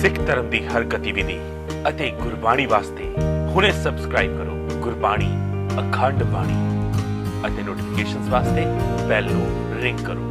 ਸਿੱਖ ਧਰਮ ਦੀ ਹਰ ਗਤੀਵਿਧੀ ਅਤੇ ਗੁਰਬਾਣੀ ਵਾਸਤੇ ਹੁਣੇ ਸਬਸਕ੍ਰਾਈਬ ਕਰੋ ਗੁਰਬਾਣੀ ਅਖੰਡ ਬਾਣੀ ਅਤੇ ਨੋਟੀਫਿਕੇਸ਼ਨਸ ਵਾਸਤੇ ਬੈਲ ਨੂੰ ਰਿੰਗ ਕਰੋ।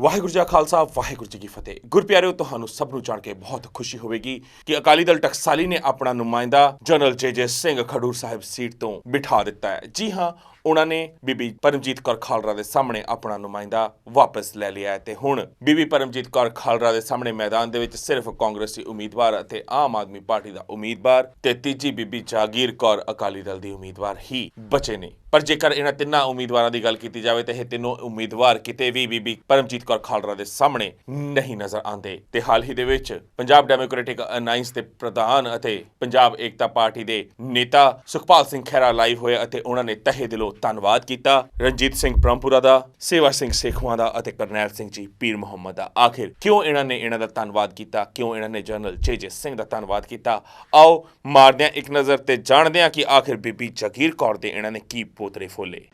ਵਾਹਿਗੁਰੂ ਜੀ ਖਾਲਸਾ, ਵਾਹਿਗੁਰੂ ਜੀ ਕੀ ਫਤਿਹ। ਗੁਰਪਿਆਰਿਓ, ਤੁਹਾਨੂੰ ਸਭ ਨੂੰ ਜਾਣ ਕੇ ਬਹੁਤ ਖੁਸ਼ੀ ਹੋਵੇਗੀ ਕਿ ਅਕਾਲੀ ਦਲ ਟਕਸਾਲੀ ਨੇ ਆਪਣਾ ਨੁਮਾਇੰਦਾ general J J Singh Khadoor Sahib seat ਤੋਂ ਬਿਠਾ ਦਿੱਤਾ ਹੈ। ਜੀ ਹਾਂ ਉਹਨਾਂ ਨੇ ਬੀਬੀ ਪਰਮਜੀਤ ਕੌਰ ਖਾਲਰਾ ਦੇ ਸਾਹਮਣੇ ਆਪਣਾ ਨੁਮਾਇੰਦਾ ਵਾਪਸ ਲੈ ਲਿਆ ਤੇ ਹੁਣ ਬੀਬੀ ਪਰਮਜੀਤ ਕੌਰ ਖਾਲੜਾ ਦੇ ਸਾਹਮਣੇ ਮੈਦਾਨ ਦੇ ਵਿੱਚ ਸਿਰਫ ਕਾਂਗਰਸੀ ਉਮੀਦਵਾਰ ਅਤੇ ਆਮ ਆਦਮੀ ਪਾਰਟੀ ਦਾ ਉਮੀਦਵਾਰ ਤੇ ਤੀਜੀ ਬੀਬੀ ਜਾਗੀਰ ਕੌਰ ਅਕਾਲੀ ਦਲ ਦੀ ਉਮੀਦਵਾਰ ਹੀ ਬਚੇ ਨੇ। ਪਰ ਜੇਕਰ ਇਹਨਾਂ ਤਿੰਨਾਂ ਉਮੀਦਵਾਰਾਂ ਦੀ ਗੱਲ ਕੀਤੀ ਜਾਵੇ ਤਾਂ ਇਹ ਤਿੰਨੋਂ ਉਮੀਦਵਾਰ ਕਿਤੇ ਵੀ ਬੀਬੀ ਪਰਮਜੀਤ ਕੌਰ ਖਾਲਰਾ ਦੇ ਸਾਹਮਣੇ ਨਹੀਂ ਨਜ਼ਰ ਆਉਂਦੇ। ਤੇ ਹਾਲ ਹੀ ਦੇ ਵਿੱਚ ਪੰਜਾਬ ਡੈਮੋਕ੍ਰੈਟਿਕ ਅਲਾਈਅੰਸ ਦੇ ਪ੍ਰਧਾਨ ਅਤੇ ਪੰਜਾਬ ਏਕਤਾ ਪਾਰਟੀ ਦੇ ਨੇਤਾ ਸੁਖਪਾਲ ਸਿੰਘ ਖਹਿਰਾ ਲਾਈਵ ਹੋਏ ਅਤੇ ਉਹਨਾਂ ਨੇ ਤਹਿ ਦਿਲੋਂ ਧੰਨਵਾਦ ਕੀਤਾ ਰਣਜੀਤ ਸਿੰਘ ਬ੍ਰਹਮਪੁਰਾ ਦਾ, ਸੇਵਾ ਸਿੰਘ ਸੇਖਵਾਂ ਦਾ ਅਤੇ ਕਰਨੈਲ ਸਿੰਘ ਜੀ ਪੀਰ ਮੁਹੰਮਦ ਦਾ। ਆਖਿਰ ਕਿਉਂ ਇਹਨਾਂ ਨੇ ਇਹਨਾਂ ਦਾ ਧੰਨਵਾਦ ਕੀਤਾ? ਕਿਉਂ ਇਹਨਾਂ ਨੇ ਜਨਰਲ ਜੇਜੇ ਸਿੰਘ ਦਾ ਧੰਨਵਾਦ ਕੀਤਾ? ਆਓ ਮਾਰਦੇ ਇੱਕ ਨਜ਼ਰ ਤੇ ਜਾਣਦੇ ਹਾਂ ਕਿ ਆਖਿਰ ਬੀਬੀ ਜਗੀਰ ਕੌਰ ਦੇ ਇਹਨਾਂ ਨੇ ਕੀ ਪੋਤਰੇ ਫੋਲੇ।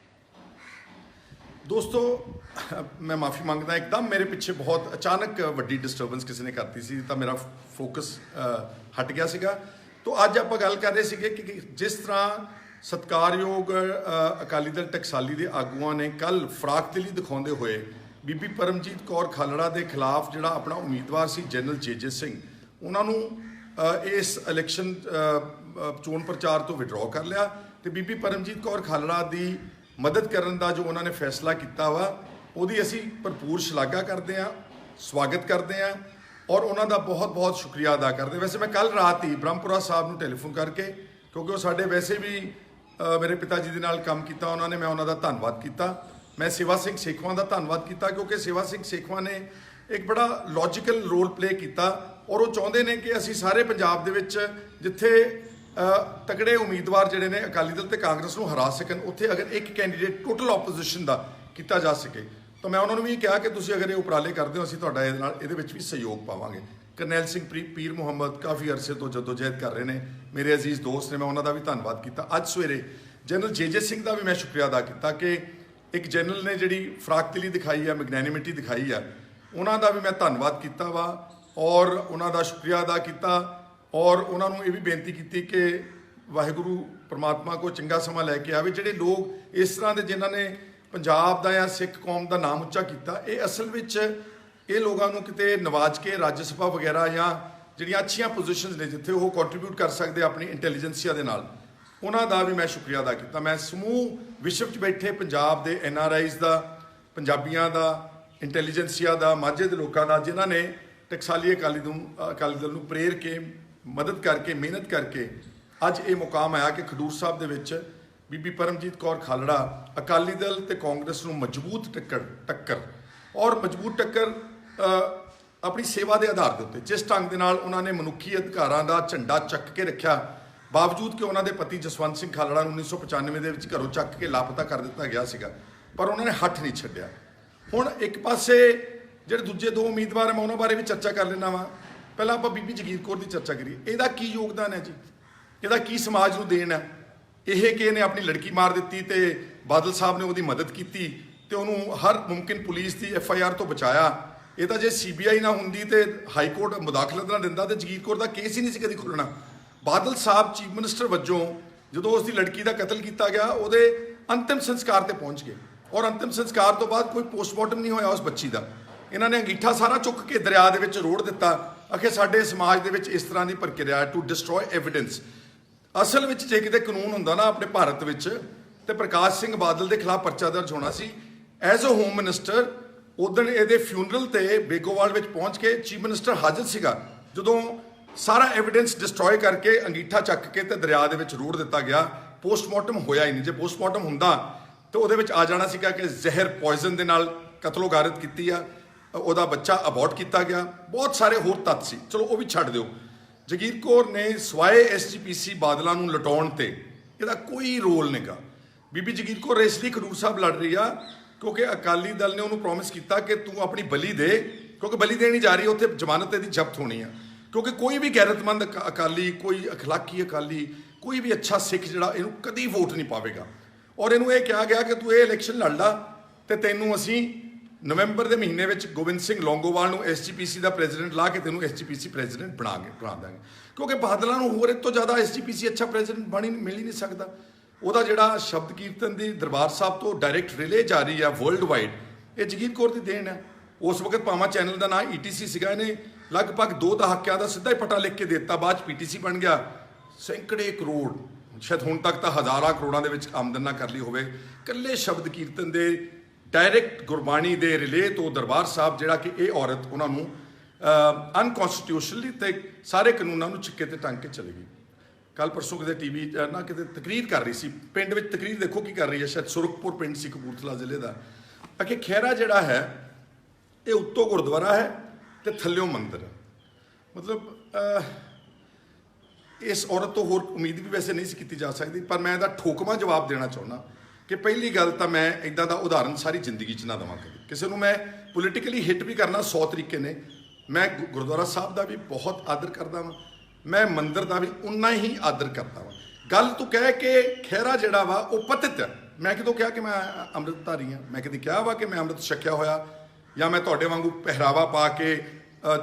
ਦੋਸਤੋ, ਮੈਂ ਮਾਫੀ ਮੰਗਦਾ, ਇੱਕਦਮ ਮੇਰੇ ਪਿੱਛੇ ਬਹੁਤ ਅਚਾਨਕ ਵੱਡੀ ਡਿਸਟਰਬੈਂਸ ਕਿਸੇ ਨੇ ਕਰਤੀ ਸੀ, ਤਾਂ ਮੇਰਾ ਫੋਕਸ ਹਟ ਗਿਆ ਸੀਗਾ। ਤੋਂ ਅੱਜ ਆਪਾਂ ਗੱਲ ਕਰ ਰਹੇ ਸੀਗੇ ਕਿ ਜਿਸ ਤਰ੍ਹਾਂ ਸਤਕਾਰਯੋਗ ਅਕਾਲੀ ਦਲ ਟਕਸਾਲੀ ਦੇ ਆਗੂਆਂ ਨੇ ਕੱਲ ਫਰਾਕਤਲੀ ਦਿਖਾਉਂਦੇ ਹੋਏ ਬੀਬੀ ਪਰਮਜੀਤ ਕੌਰ ਖਾਲੜਾ ਦੇ ਖਿਲਾਫ ਜਿਹੜਾ ਆਪਣਾ ਉਮੀਦਵਾਰ ਸੀ ਜਨਰਲ ਜੇਜੇ ਸਿੰਘ, ਉਹਨਾਂ ਨੂੰ ਇਸ ਇਲੈਕਸ਼ਨ ਚੋਣ ਪ੍ਰਚਾਰ ਤੋਂ ਵਿਡਰਾਅ ਕਰ ਲਿਆ ਤੇ ਬੀਬੀ ਪਰਮਜੀਤ ਕੌਰ ਖਾਲੜਾ ਦੀ ਮਦਦ ਕਰਨ ਦਾ ਜੋ ਉਹਨਾਂ ਨੇ ਫੈਸਲਾ ਕੀਤਾ ਵਾ, ਉਹਦੀ ਅਸੀਂ ਭਰਪੂਰ ਸ਼ਲਾਘਾ ਕਰਦੇ ਹਾਂ, ਸਵਾਗਤ ਕਰਦੇ ਹਾਂ ਔਰ ਉਹਨਾਂ ਦਾ ਬਹੁਤ-ਬਹੁਤ ਸ਼ੁਕਰੀਆ ਅਦਾ ਕਰਦੇ ਵੈਸੇ ਮੈਂ ਕੱਲ ਰਾਤ ਹੀ ਬ੍ਰਹਮਪੁਰਾ ਸਾਹਿਬ ਨੂੰ ਟੈਲੀਫੋਨ ਕਰਕੇ ਕਿਉਂਕਿ ਉਹ ਸਾਡੇ ਵੈਸੇ ਵੀ ਮੇਰੇ ਪਿਤਾ ਜੀ ਦੇ ਨਾਲ ਕੰਮ ਕੀਤਾ, ਉਹਨਾਂ ਨੇ ਮੈਂ ਉਹਨਾਂ ਦਾ ਧੰਨਵਾਦ ਕੀਤਾ। ਮੈਂ ਸੇਵਾ ਸਿੰਘ ਸੇਖਵਾਂ ਦਾ ਧੰਨਵਾਦ ਕੀਤਾ ਕਿਉਂਕਿ ਸੇਵਾ ਸਿੰਘ ਸੇਖਵਾਂ ਨੇ ਇੱਕ ਬੜਾ ਲੌਜੀਕਲ ਰੋਲ ਪਲੇ ਕੀਤਾ ਔਰ ਉਹ ਚਾਹੁੰਦੇ ਨੇ ਕਿ ਅਸੀਂ ਸਾਰੇ ਪੰਜਾਬ ਦੇ ਵਿੱਚ ਜਿੱਥੇ ਤਕੜੇ ਉਮੀਦਵਾਰ ਜਿਹੜੇ ਨੇ ਅਕਾਲੀ ਦਲ ਤੇ ਕਾਂਗਰਸ ਨੂੰ ਹਰਾ ਸਕਣ, ਉੱਥੇ ਅਗਰ ਇੱਕ ਕੈਂਡੀਡੇਟ ਟੋਟਲ ਆਪੋਜੀਸ਼ਨ ਦਾ ਕੀਤਾ ਜਾ ਸਕੇ। ਤਾਂ ਮੈਂ ਉਹਨਾਂ ਨੂੰ ਵੀ ਕਿਹਾ ਕਿ ਤੁਸੀਂ ਅਗਰ ਇਹ ਉਪਰਾਲੇ ਕਰਦੇ ਹੋ, ਅਸੀਂ ਤੁਹਾਡਾ ਇਹਦੇ ਨਾਲ ਇਹਦੇ ਵਿੱਚ ਵੀ ਸਹਿਯੋਗ ਪਾਵਾਂਗੇ। ਕਰਨੈਲ ਸਿੰਘ ਪ੍ਰੀ- ਪੀਰ ਮੁਹੰਮਦ ਕਾਫੀ ਅਰਸੇ ਤੋਂ ਜਦੋਜਹਿਦ ਕਰ ਰਹੇ ਨੇ। ਮੇਰੇ ਅਜ਼ੀਜ਼ ਦੋਸਤ ਨੇ ਮੈਂ ਉਹਨਾਂ ਦਾ ਵੀ ਧੰਨਵਾਦ ਕੀਤਾ। ਅੱਜ ਸਵੇਰੇ ਜਨਰਲ ਜੇਜੇ ਸਿੰਘ ਦਾ ਵੀ ਮੈਂ ਸ਼ੁਕਰੀਆ ਅਦਾ ਕੀਤਾ ਕਿ ਇੱਕ ਜਨਰਲ ਨੇ ਜਿਹੜੀ ਫਰਾਕਤਲੀ ਦਿਖਾਈ ਹੈ ਮੈਗਨੈਨਿਮਿਟੀ ਦਿਖਾਈ ਹੈ ਉਹਨਾਂ ਦਾ ਵੀ ਮੈਂ ਧੰਨਵਾਦ ਕੀਤਾ ਵਾ ਔਰ ਉਹਨਾਂ ਦਾ ਸ਼ੁਕਰੀਆ ਅਦਾ ਕੀਤਾ ਔਰ ਉਹਨਾਂ ਨੂੰ ਇਹ ਵੀ ਬੇਨਤੀ ਕੀਤੀ ਕਿ ਵਾਹਿਗੁਰੂ ਪ੍ਰਮਾਤਮਾ ਕੋ ਚੰਗਾ ਸਮਾਂ ਲੈ ਕੇ ਆਵੇ। ਜਿਹੜੇ ਲੋਕ ਇਸ ਤਰ੍ਹਾਂ ਦੇ ਜਿਨ੍ਹਾਂ ਨੇ ਪੰਜਾਬ ਦਾ ਜਾਂ ਸਿੱਖ ਕੌਮ ਦਾ ਨਾਮ ਉੱਚਾ ਕੀਤਾ, ਇਹ ਅਸਲ ਵਿੱਚ ਇਹ ਲੋਕਾਂ ਨੂੰ ਕਿਤੇ ਨਵਾਜ ਕੇ ਰਾਜ ਸਭਾ ਵਗੈਰਾ ਜਾਂ ਜਿਹੜੀਆਂ ਅੱਛੀਆਂ ਪੋਜੀਸ਼ਨਸ ਨੇ ਜਿੱਥੇ ਉਹ ਕੰਟਰੀਬਿਊਟ ਕਰ ਸਕਦੇ ਆਪਣੀ ਇੰਟੈਲੀਜੈਂਸੀਆ ਦੇ ਨਾਲ, ਉਹਨਾਂ ਦਾ ਵੀ ਮੈਂ ਸ਼ੁਕਰੀਆ ਅਦਾ ਕੀਤਾ। ਮੈਂ ਸਮੂਹ ਵਿਸ਼ਵ 'ਚ ਬੈਠੇ ਪੰਜਾਬ ਦੇ ਐਨ ਆਰ ਆਈਜ਼ ਦਾ, ਪੰਜਾਬੀਆਂ ਦਾ ਇੰਟੈਲੀਜੈਂਸੀਆ ਦਾ, ਮਾਝੇ ਦੇ ਲੋਕਾਂ ਦਾ, ਜਿਨ੍ਹਾਂ ਨੇ ਟਕਸਾਲੀ ਅਕਾਲੀ ਨੂੰ ਅਕਾਲੀ ਦਲ ਨੂੰ ਪ੍ਰੇਰ ਕੇ, ਮਦਦ ਕਰਕੇ, ਮਿਹਨਤ ਕਰਕੇ ਅੱਜ ਇਹ ਮੁਕਾਮ ਆਇਆ ਕਿ ਖਡੂਰ ਸਾਹਿਬ ਦੇ ਵਿੱਚ ਬੀਬੀ ਪਰਮਜੀਤ ਕੌਰ ਖਾਲੜਾ ਅਕਾਲੀ ਦਲ ਤੇ ਕਾਂਗਰਸ ਨੂੰ ਮਜ਼ਬੂਤ ਟੱਕਰ ਟੱਕਰ ਔਰ ਮਜ਼ਬੂਤ ਟੱਕਰ ਆਪਣੀ ਸੇਵਾ ਦੇ ਆਧਾਰ ਦੇ ਉੱਤੇ, ਜਿਸ ਢੰਗ ਦੇ ਨਾਲ ਉਹਨਾਂ ਨੇ ਮਨੁੱਖੀ ਅਧਿਕਾਰਾਂ ਦਾ ਝੰਡਾ ਚੱਕ ਕੇ ਰੱਖਿਆ, ਬਾਵਜੂਦ ਕਿ ਉਹਨਾਂ ਦੇ ਪਤੀ ਜਸਵੰਤ ਸਿੰਘ ਖਾਲੜਾ ਨੂੰ 1995 ਦੇ ਵਿੱਚ ਘਰੋਂ ਚੱਕ ਕੇ ਲਾਪਤਾ ਕਰ ਦਿੱਤਾ ਗਿਆ ਸੀਗਾ, ਪਰ ਉਹਨਾਂ ਨੇ ਹੱਥ ਨਹੀਂ ਛੱਡਿਆ। ਹੁਣ ਇੱਕ ਪਾਸੇ ਜਿਹੜੇ ਦੂਜੇ ਦੋ ਉਮੀਦਵਾਰ ਮੈਂ ਉਹਨਾਂ ਬਾਰੇ ਵੀ ਚਰਚਾ ਕਰ ਲੈਣਾ ਵਾ। ਪਹਿਲਾਂ ਆਪਾਂ ਬੀਬੀ ਜਗੀਰ ਕੌਰ ਦੀ ਚਰਚਾ ਕਰੀਏ। ਇਹਦਾ ਕੀ ਯੋਗਦਾਨ ਹੈ ਜੀ? ਇਹਦਾ ਕੀ ਸਮਾਜ ਨੂੰ ਦੇਣ ਹੈ? ਇਹ ਕਿ ਇਹਨੇ ਆਪਣੀ ਲੜਕੀ ਮਾਰ ਦਿੱਤੀ ਤੇ ਬਾਦਲ ਸਾਹਿਬ ਨੇ ਉਹਦੀ ਮਦਦ ਕੀਤੀ ਤੇ ਉਹਨੂੰ ਹਰ ਮੁਮਕਿਨ ਪੁਲਿਸ ਦੀ ਐਫ ਆਈ ਆਰ ਤੋਂ ਬਚਾਇਆ? ਇਹ ਤਾਂ ਜੇ ਸੀਬੀਆਈ ਨਾ ਹੁੰਦੀ ਤੇ ਹਾਈ ਕੋਰਟ ਮੁਦਾਖਲਤ ਨਾ ਦਿੰਦਾ ਤੇ ਜਗੀਰ ਕੌਰ ਦਾ ਕੇਸ ਹੀ ਨਹੀਂ ਸੀ ਕਦੀ ਖੁੱਲਣਾ। ਬਾਦਲ ਸਾਹਿਬ ਚੀਫ ਮਿਨਿਸਟਰ ਵਜੋਂ ਜਦੋਂ ਉਸ ਦੀ ਲੜਕੀ ਦਾ ਕਤਲ ਕੀਤਾ ਗਿਆ, ਉਹਦੇ ਅੰਤਿਮ ਸੰਸਕਾਰ ਤੇ ਪਹੁੰਚ ਗਏ। ਔਰ ਅੰਤਿਮ ਸੰਸਕਾਰ ਤੋਂ ਬਾਅਦ ਕੋਈ ਪੋਸਟਮਾਰਟਮ ਨਹੀਂ ਹੋਇਆ ਉਸ ਬੱਚੀ ਦਾ। ਇਹਨਾਂ ਨੇ ਅੰਗੀਠਾ ਸਾਰਾ ਚੁੱਕ ਕੇ ਦਰਿਆ ਦੇ ਵਿੱਚ ਰੋੜ ਦਿੱਤਾ। ਅਖੇ ਸਾਡੇ ਸਮਾਜ ਦੇ ਵਿੱਚ ਇਸ ਤਰ੍ਹਾਂ ਦੀ ਪ੍ਰਕਿਰਿਆ ਟੂ ਡਿਸਟਰੋਏ ਐਵੀਡੈਂਸ ਅਸਲ ਵਿੱਚ ਜੇ ਕਿਤੇ ਕਾਨੂੰਨ ਹੁੰਦਾ ਨਾ ਆਪਣੇ ਭਾਰਤ ਵਿੱਚ, ਤੇ ਪ੍ਰਕਾਸ਼ ਸਿੰਘ ਬਾਦਲ ਦੇ ਖਿਲਾਫ ਪਰਚਾ ਦਰਜ ਹੋਣਾ ਸੀ। ਐਜ਼ ਅ ਹੋਮ ਮਿਨਿਸਟਰ ਉਦੋਂ ਇਹਦੇ ਫਿਊਨਰਲ ਤੇ ਬੇਗੋਵਾਲ ਵਿੱਚ ਪਹੁੰਚ ਕੇ ਚੀਫ ਮਿਨਿਸਟਰ ਹਾਜ਼ਰ ਸੀਗਾ, ਜਦੋਂ ਸਾਰਾ ਐਵੀਡੈਂਸ ਡਿਸਟਰੋਏ ਕਰਕੇ ਅੰਗੀਠਾ ਚੱਕ ਕੇ ਤੇ ਦਰਿਆ ਦੇ ਵਿੱਚ ਰੋੜ ਦਿੱਤਾ ਗਿਆ। ਪੋਸਟਮਾਰਟਮ ਹੋਇਆ ਹੀ ਨਹੀਂ। ਜੇ ਪੋਸਟਮਾਰਟਮ ਹੁੰਦਾ, ਤਾਂ ਉਹਦੇ ਵਿੱਚ ਆ ਜਾਣਾ ਸੀਗਾ ਕਿ ਜ਼ਹਿਰ ਪੋਇਜ਼ਨ ਦੇ ਨਾਲ ਕਤਲੋਗਾਰਤ ਕੀਤੀ ਆ, ਉਹਦਾ ਬੱਚਾ ਅਬੋਰਟ ਕੀਤਾ ਗਿਆ। ਬਹੁਤ ਸਾਰੇ ਹੋਰ ਤੱਥ ਸੀ। ਚਲੋ, ਉਹ ਵੀ ਛੱਡ ਦਿਓ। ਜਗੀਰ ਕੌਰ ਨੇ ਸਵਾਏ ਐਸਜੀਪੀਸੀ ਬਾਦਲਾਂ ਨੂੰ ਲਟਾਉਣ ਤੇ, ਇਹਦਾ ਕੋਈ ਰੋਲ ਨਹੀਂਗਾ ਬੀਬੀ ਜਗੀਰ ਕੌਰ ਇਸ ਲਈ ਖਡੂਰ ਸਾਹਿਬ ਲੜ ਰਹੀ ਆ। ਕਿਉਂਕਿ ਅਕਾਲੀ ਦਲ ਨੇ ਉਹਨੂੰ ਪ੍ਰੋਮਿਸ ਕੀਤਾ ਕਿ ਤੂੰ ਆਪਣੀ ਬਲੀ ਦੇ, ਕਿਉਂਕਿ ਬਲੀ ਦੇਣੀ ਜਾ ਰਹੀ ਉੱਥੇ ਜ਼ਮਾਨਤ ਇਹਦੀ ਜ਼ਬਤ ਹੋਣੀ ਆ। ਕਿਉਂਕਿ ਕੋਈ ਵੀ ਗੈਰਤਮੰਦ ਅਕ- ਅਕਾਲੀ, ਕੋਈ ਅਖਲਾਕੀ ਅਕਾਲੀ, ਕੋਈ ਵੀ ਅੱਛਾ ਸਿੱਖ ਜਿਹੜਾ ਇਹਨੂੰ ਕਦੀ ਵੋਟ ਨਹੀਂ ਪਾਵੇਗਾ। ਔਰ ਇਹਨੂੰ ਇਹ ਕਿਹਾ ਗਿਆ ਕਿ ਤੂੰ ਇਹ ਇਲੈਕਸ਼ਨ ਲੜ ਲਾ ਤੇ ਤੈਨੂੰ ਅਸੀਂ ਨਵੰਬਰ ਦੇ ਮਹੀਨੇ ਵਿੱਚ ਗੋਬਿੰਦ ਸਿੰਘ ਲੌਂਗੋਵਾਲ ਨੂੰ ਐਸਜੀਪੀਸੀ ਦਾ ਪ੍ਰੈਜ਼ੀਡੈਂਟ ਲਾ ਕੇ ਤੈਨੂੰ ਐਸਜੀਪੀਸੀ ਪ੍ਰੈਜ਼ੀਡੈਂਟ ਬਣਾਗੇ ਬਣਾ ਦਾਂਗੇ। ਕਿਉਂਕਿ ਬਾਦਲਾਂ ਨੂੰ ਹੋਰ ਇਹ ਤੋਂ ਜ਼ਿਆਦਾ ਐਸਜੀਪੀਸੀ ਅੱਛਾ ਪ੍ਰੈਜ਼ੀਡੈਂਟ ਬਣੀ ਮਿਲ ਹੀ ਨਹੀਂ ਸਕਦਾ। ਉਹਦਾ ਜਿਹੜਾ ਸ਼ਬਦ ਕੀਰਤਨ ਦੀ ਦਰਬਾਰ ਸਾਹਿਬ ਤੋਂ ਡਾਇਰੈਕਟ ਰਿਲੇ ਜਾਰੀ ਆ ਵਰਲਡ ਵਾਈਡ ਇਹ ਜਗੀਰ ਕੌਰ ਦੀ ਦੇਣ ਹੈ ਉਸ ਵਕਤ ਭਾਵਾਂ ਚੈਨਲ ਦਾ ਨਾਮ ਈਟੀਸੀ ਸੀਗਾ ਇਹਨੇ। ਲਗਭਗ ਦੋ ਦਹਾਕਿਆਂ ਦਾ ਸਿੱਧਾ ਹੀ ਪਟਾ ਲਿਖ ਕੇ ਦੇ ਦਿੱਤਾ, ਬਾਅਦ ਚ ਪੀਟੀਸੀ ਬਣ ਗਿਆ। ਸੈਂਕੜੇ ਕਰੋੜ, ਸ਼ਾਇਦ ਹੁਣ ਤੱਕ ਤਾਂ ਹਜ਼ਾਰਾਂ ਕਰੋੜਾਂ ਦੇ ਵਿੱਚ ਆਮਦਨ ਨਾ ਕਰ ਲਈ ਹੋਵੇ। ਇਕੱਲੇ ਸ਼ਬਦ ਕੀਰਤਨ ਦੇ ਡਾਇਰੈਕਟ ਗੁਰਬਾਣੀ ਦੇ ਰਿਲੇ ਤੋਂ ਦਰਬਾਰ ਸਾਹਿਬ, ਜਿਹੜਾ ਕਿ ਇਹ ਔਰਤ ਉਹਨਾਂ ਨੂੰ ਅਨਕਨਸਟੀਟਿਊਸ਼ਨਲੀ ਤੇ ਸਾਰੇ ਕਾਨੂੰਨਾਂ ਨੂੰ ਛਿੱਕੇ ਤੇ ਟੰਗ ਕੇ ਚਲੇ ਗਈ। ਕੱਲ ਪਰਸੋਂ ਕਿਤੇ ਟੀਵੀ ਨਾ ਕਿਤੇ ਤਕਰੀਰ ਕਰ ਰਹੀ ਸੀ। ਪਿੰਡ ਵਿੱਚ ਤਕਰੀਰ ਦੇਖੋ ਕੀ ਕਰ ਰਹੀ ਹੈ, ਸ਼ਾਇਦ ਸੁਰਖਪੁਰ ਪਿੰਡ ਸੀ, ਕਪੂਰਥਲਾ ਜ਼ਿਲ੍ਹੇ ਦਾ। ਅਕੇ ਖੈਰਾ ਜਿਹੜਾ ਹੈ, ਇਹ ਉੱਤੋਂ ਗੁਰਦੁਆਰਾ ਹੈ ਤੇ ਥੱਲਿਓਂ ਮੰਦਿਰ। ਮਤਲਬ ਇਸ ਔਰਤ ਤੋਂ ਹੋਰ ਉਮੀਦ ਵੀ ਵੈਸੇ ਨਹੀਂ ਸੀ ਕੀਤੀ ਜਾ ਸਕਦੀ, ਪਰ ਮੈਂ ਇਹਦਾ ਠੋਕਵਾਂ ਜਵਾਬ ਦੇਣਾ ਚਾਹੁੰਦਾ ਕਿ ਪਹਿਲੀ ਗੱਲ ਤਾਂ ਮੈਂ ਇਦਾਂ ਦਾ ਉਦਾਹਰਨ ਸਾਰੀ ਜ਼ਿੰਦਗੀ 'ਚ ਨਾ ਦੇਵਾਂ ਕਦੇ। ਕਿਸੇ ਨੂੰ ਮੈਂ ਪੋਲੀਟੀਕਲੀ ਹਿੱਟ ਵੀ ਕਰਨਾ 100 ਤਰੀਕੇ ਨੇ। ਮੈਂ ਗੁ- ਗੁਰਦੁਆਰਾ ਸਾਹਿਬ ਦਾ ਵੀ ਬਹੁਤ ਆਦਰ ਕਰਦਾ ਵਾਂ। ਮੈਂ ਮੰਦਰ ਦਾ ਵੀ ਉਨਾ ਹੀ ਆਦਰ ਕਰਦਾ ਵਾਂ। ਗੱਲ ਤੂੰ ਕਹਿ ਕੇ ਖਹਿਰਾ ਜਿਹੜਾ ਵਾ, ਉਹ ਪਤਿਤ ਹੈ ਮੈਂ ਕਿਦੋਂ ਕਿਹਾ ਕਿ ਮੈਂ ਅੰਮ੍ਰਿਤਧਾਰੀ ਹਾਂ ਮੈਂ ਕਦੀ ਕਿਹਾ ਵਾ ਕਿ ਮੈਂ ਅੰਮ੍ਰਿਤ ਛਕਿਆ ਹੋਇਆ? ਜਾਂ ਮੈਂ ਤੁਹਾਡੇ ਵਾਂਗੂ ਪਹਿਰਾਵਾ ਪਾ ਕੇ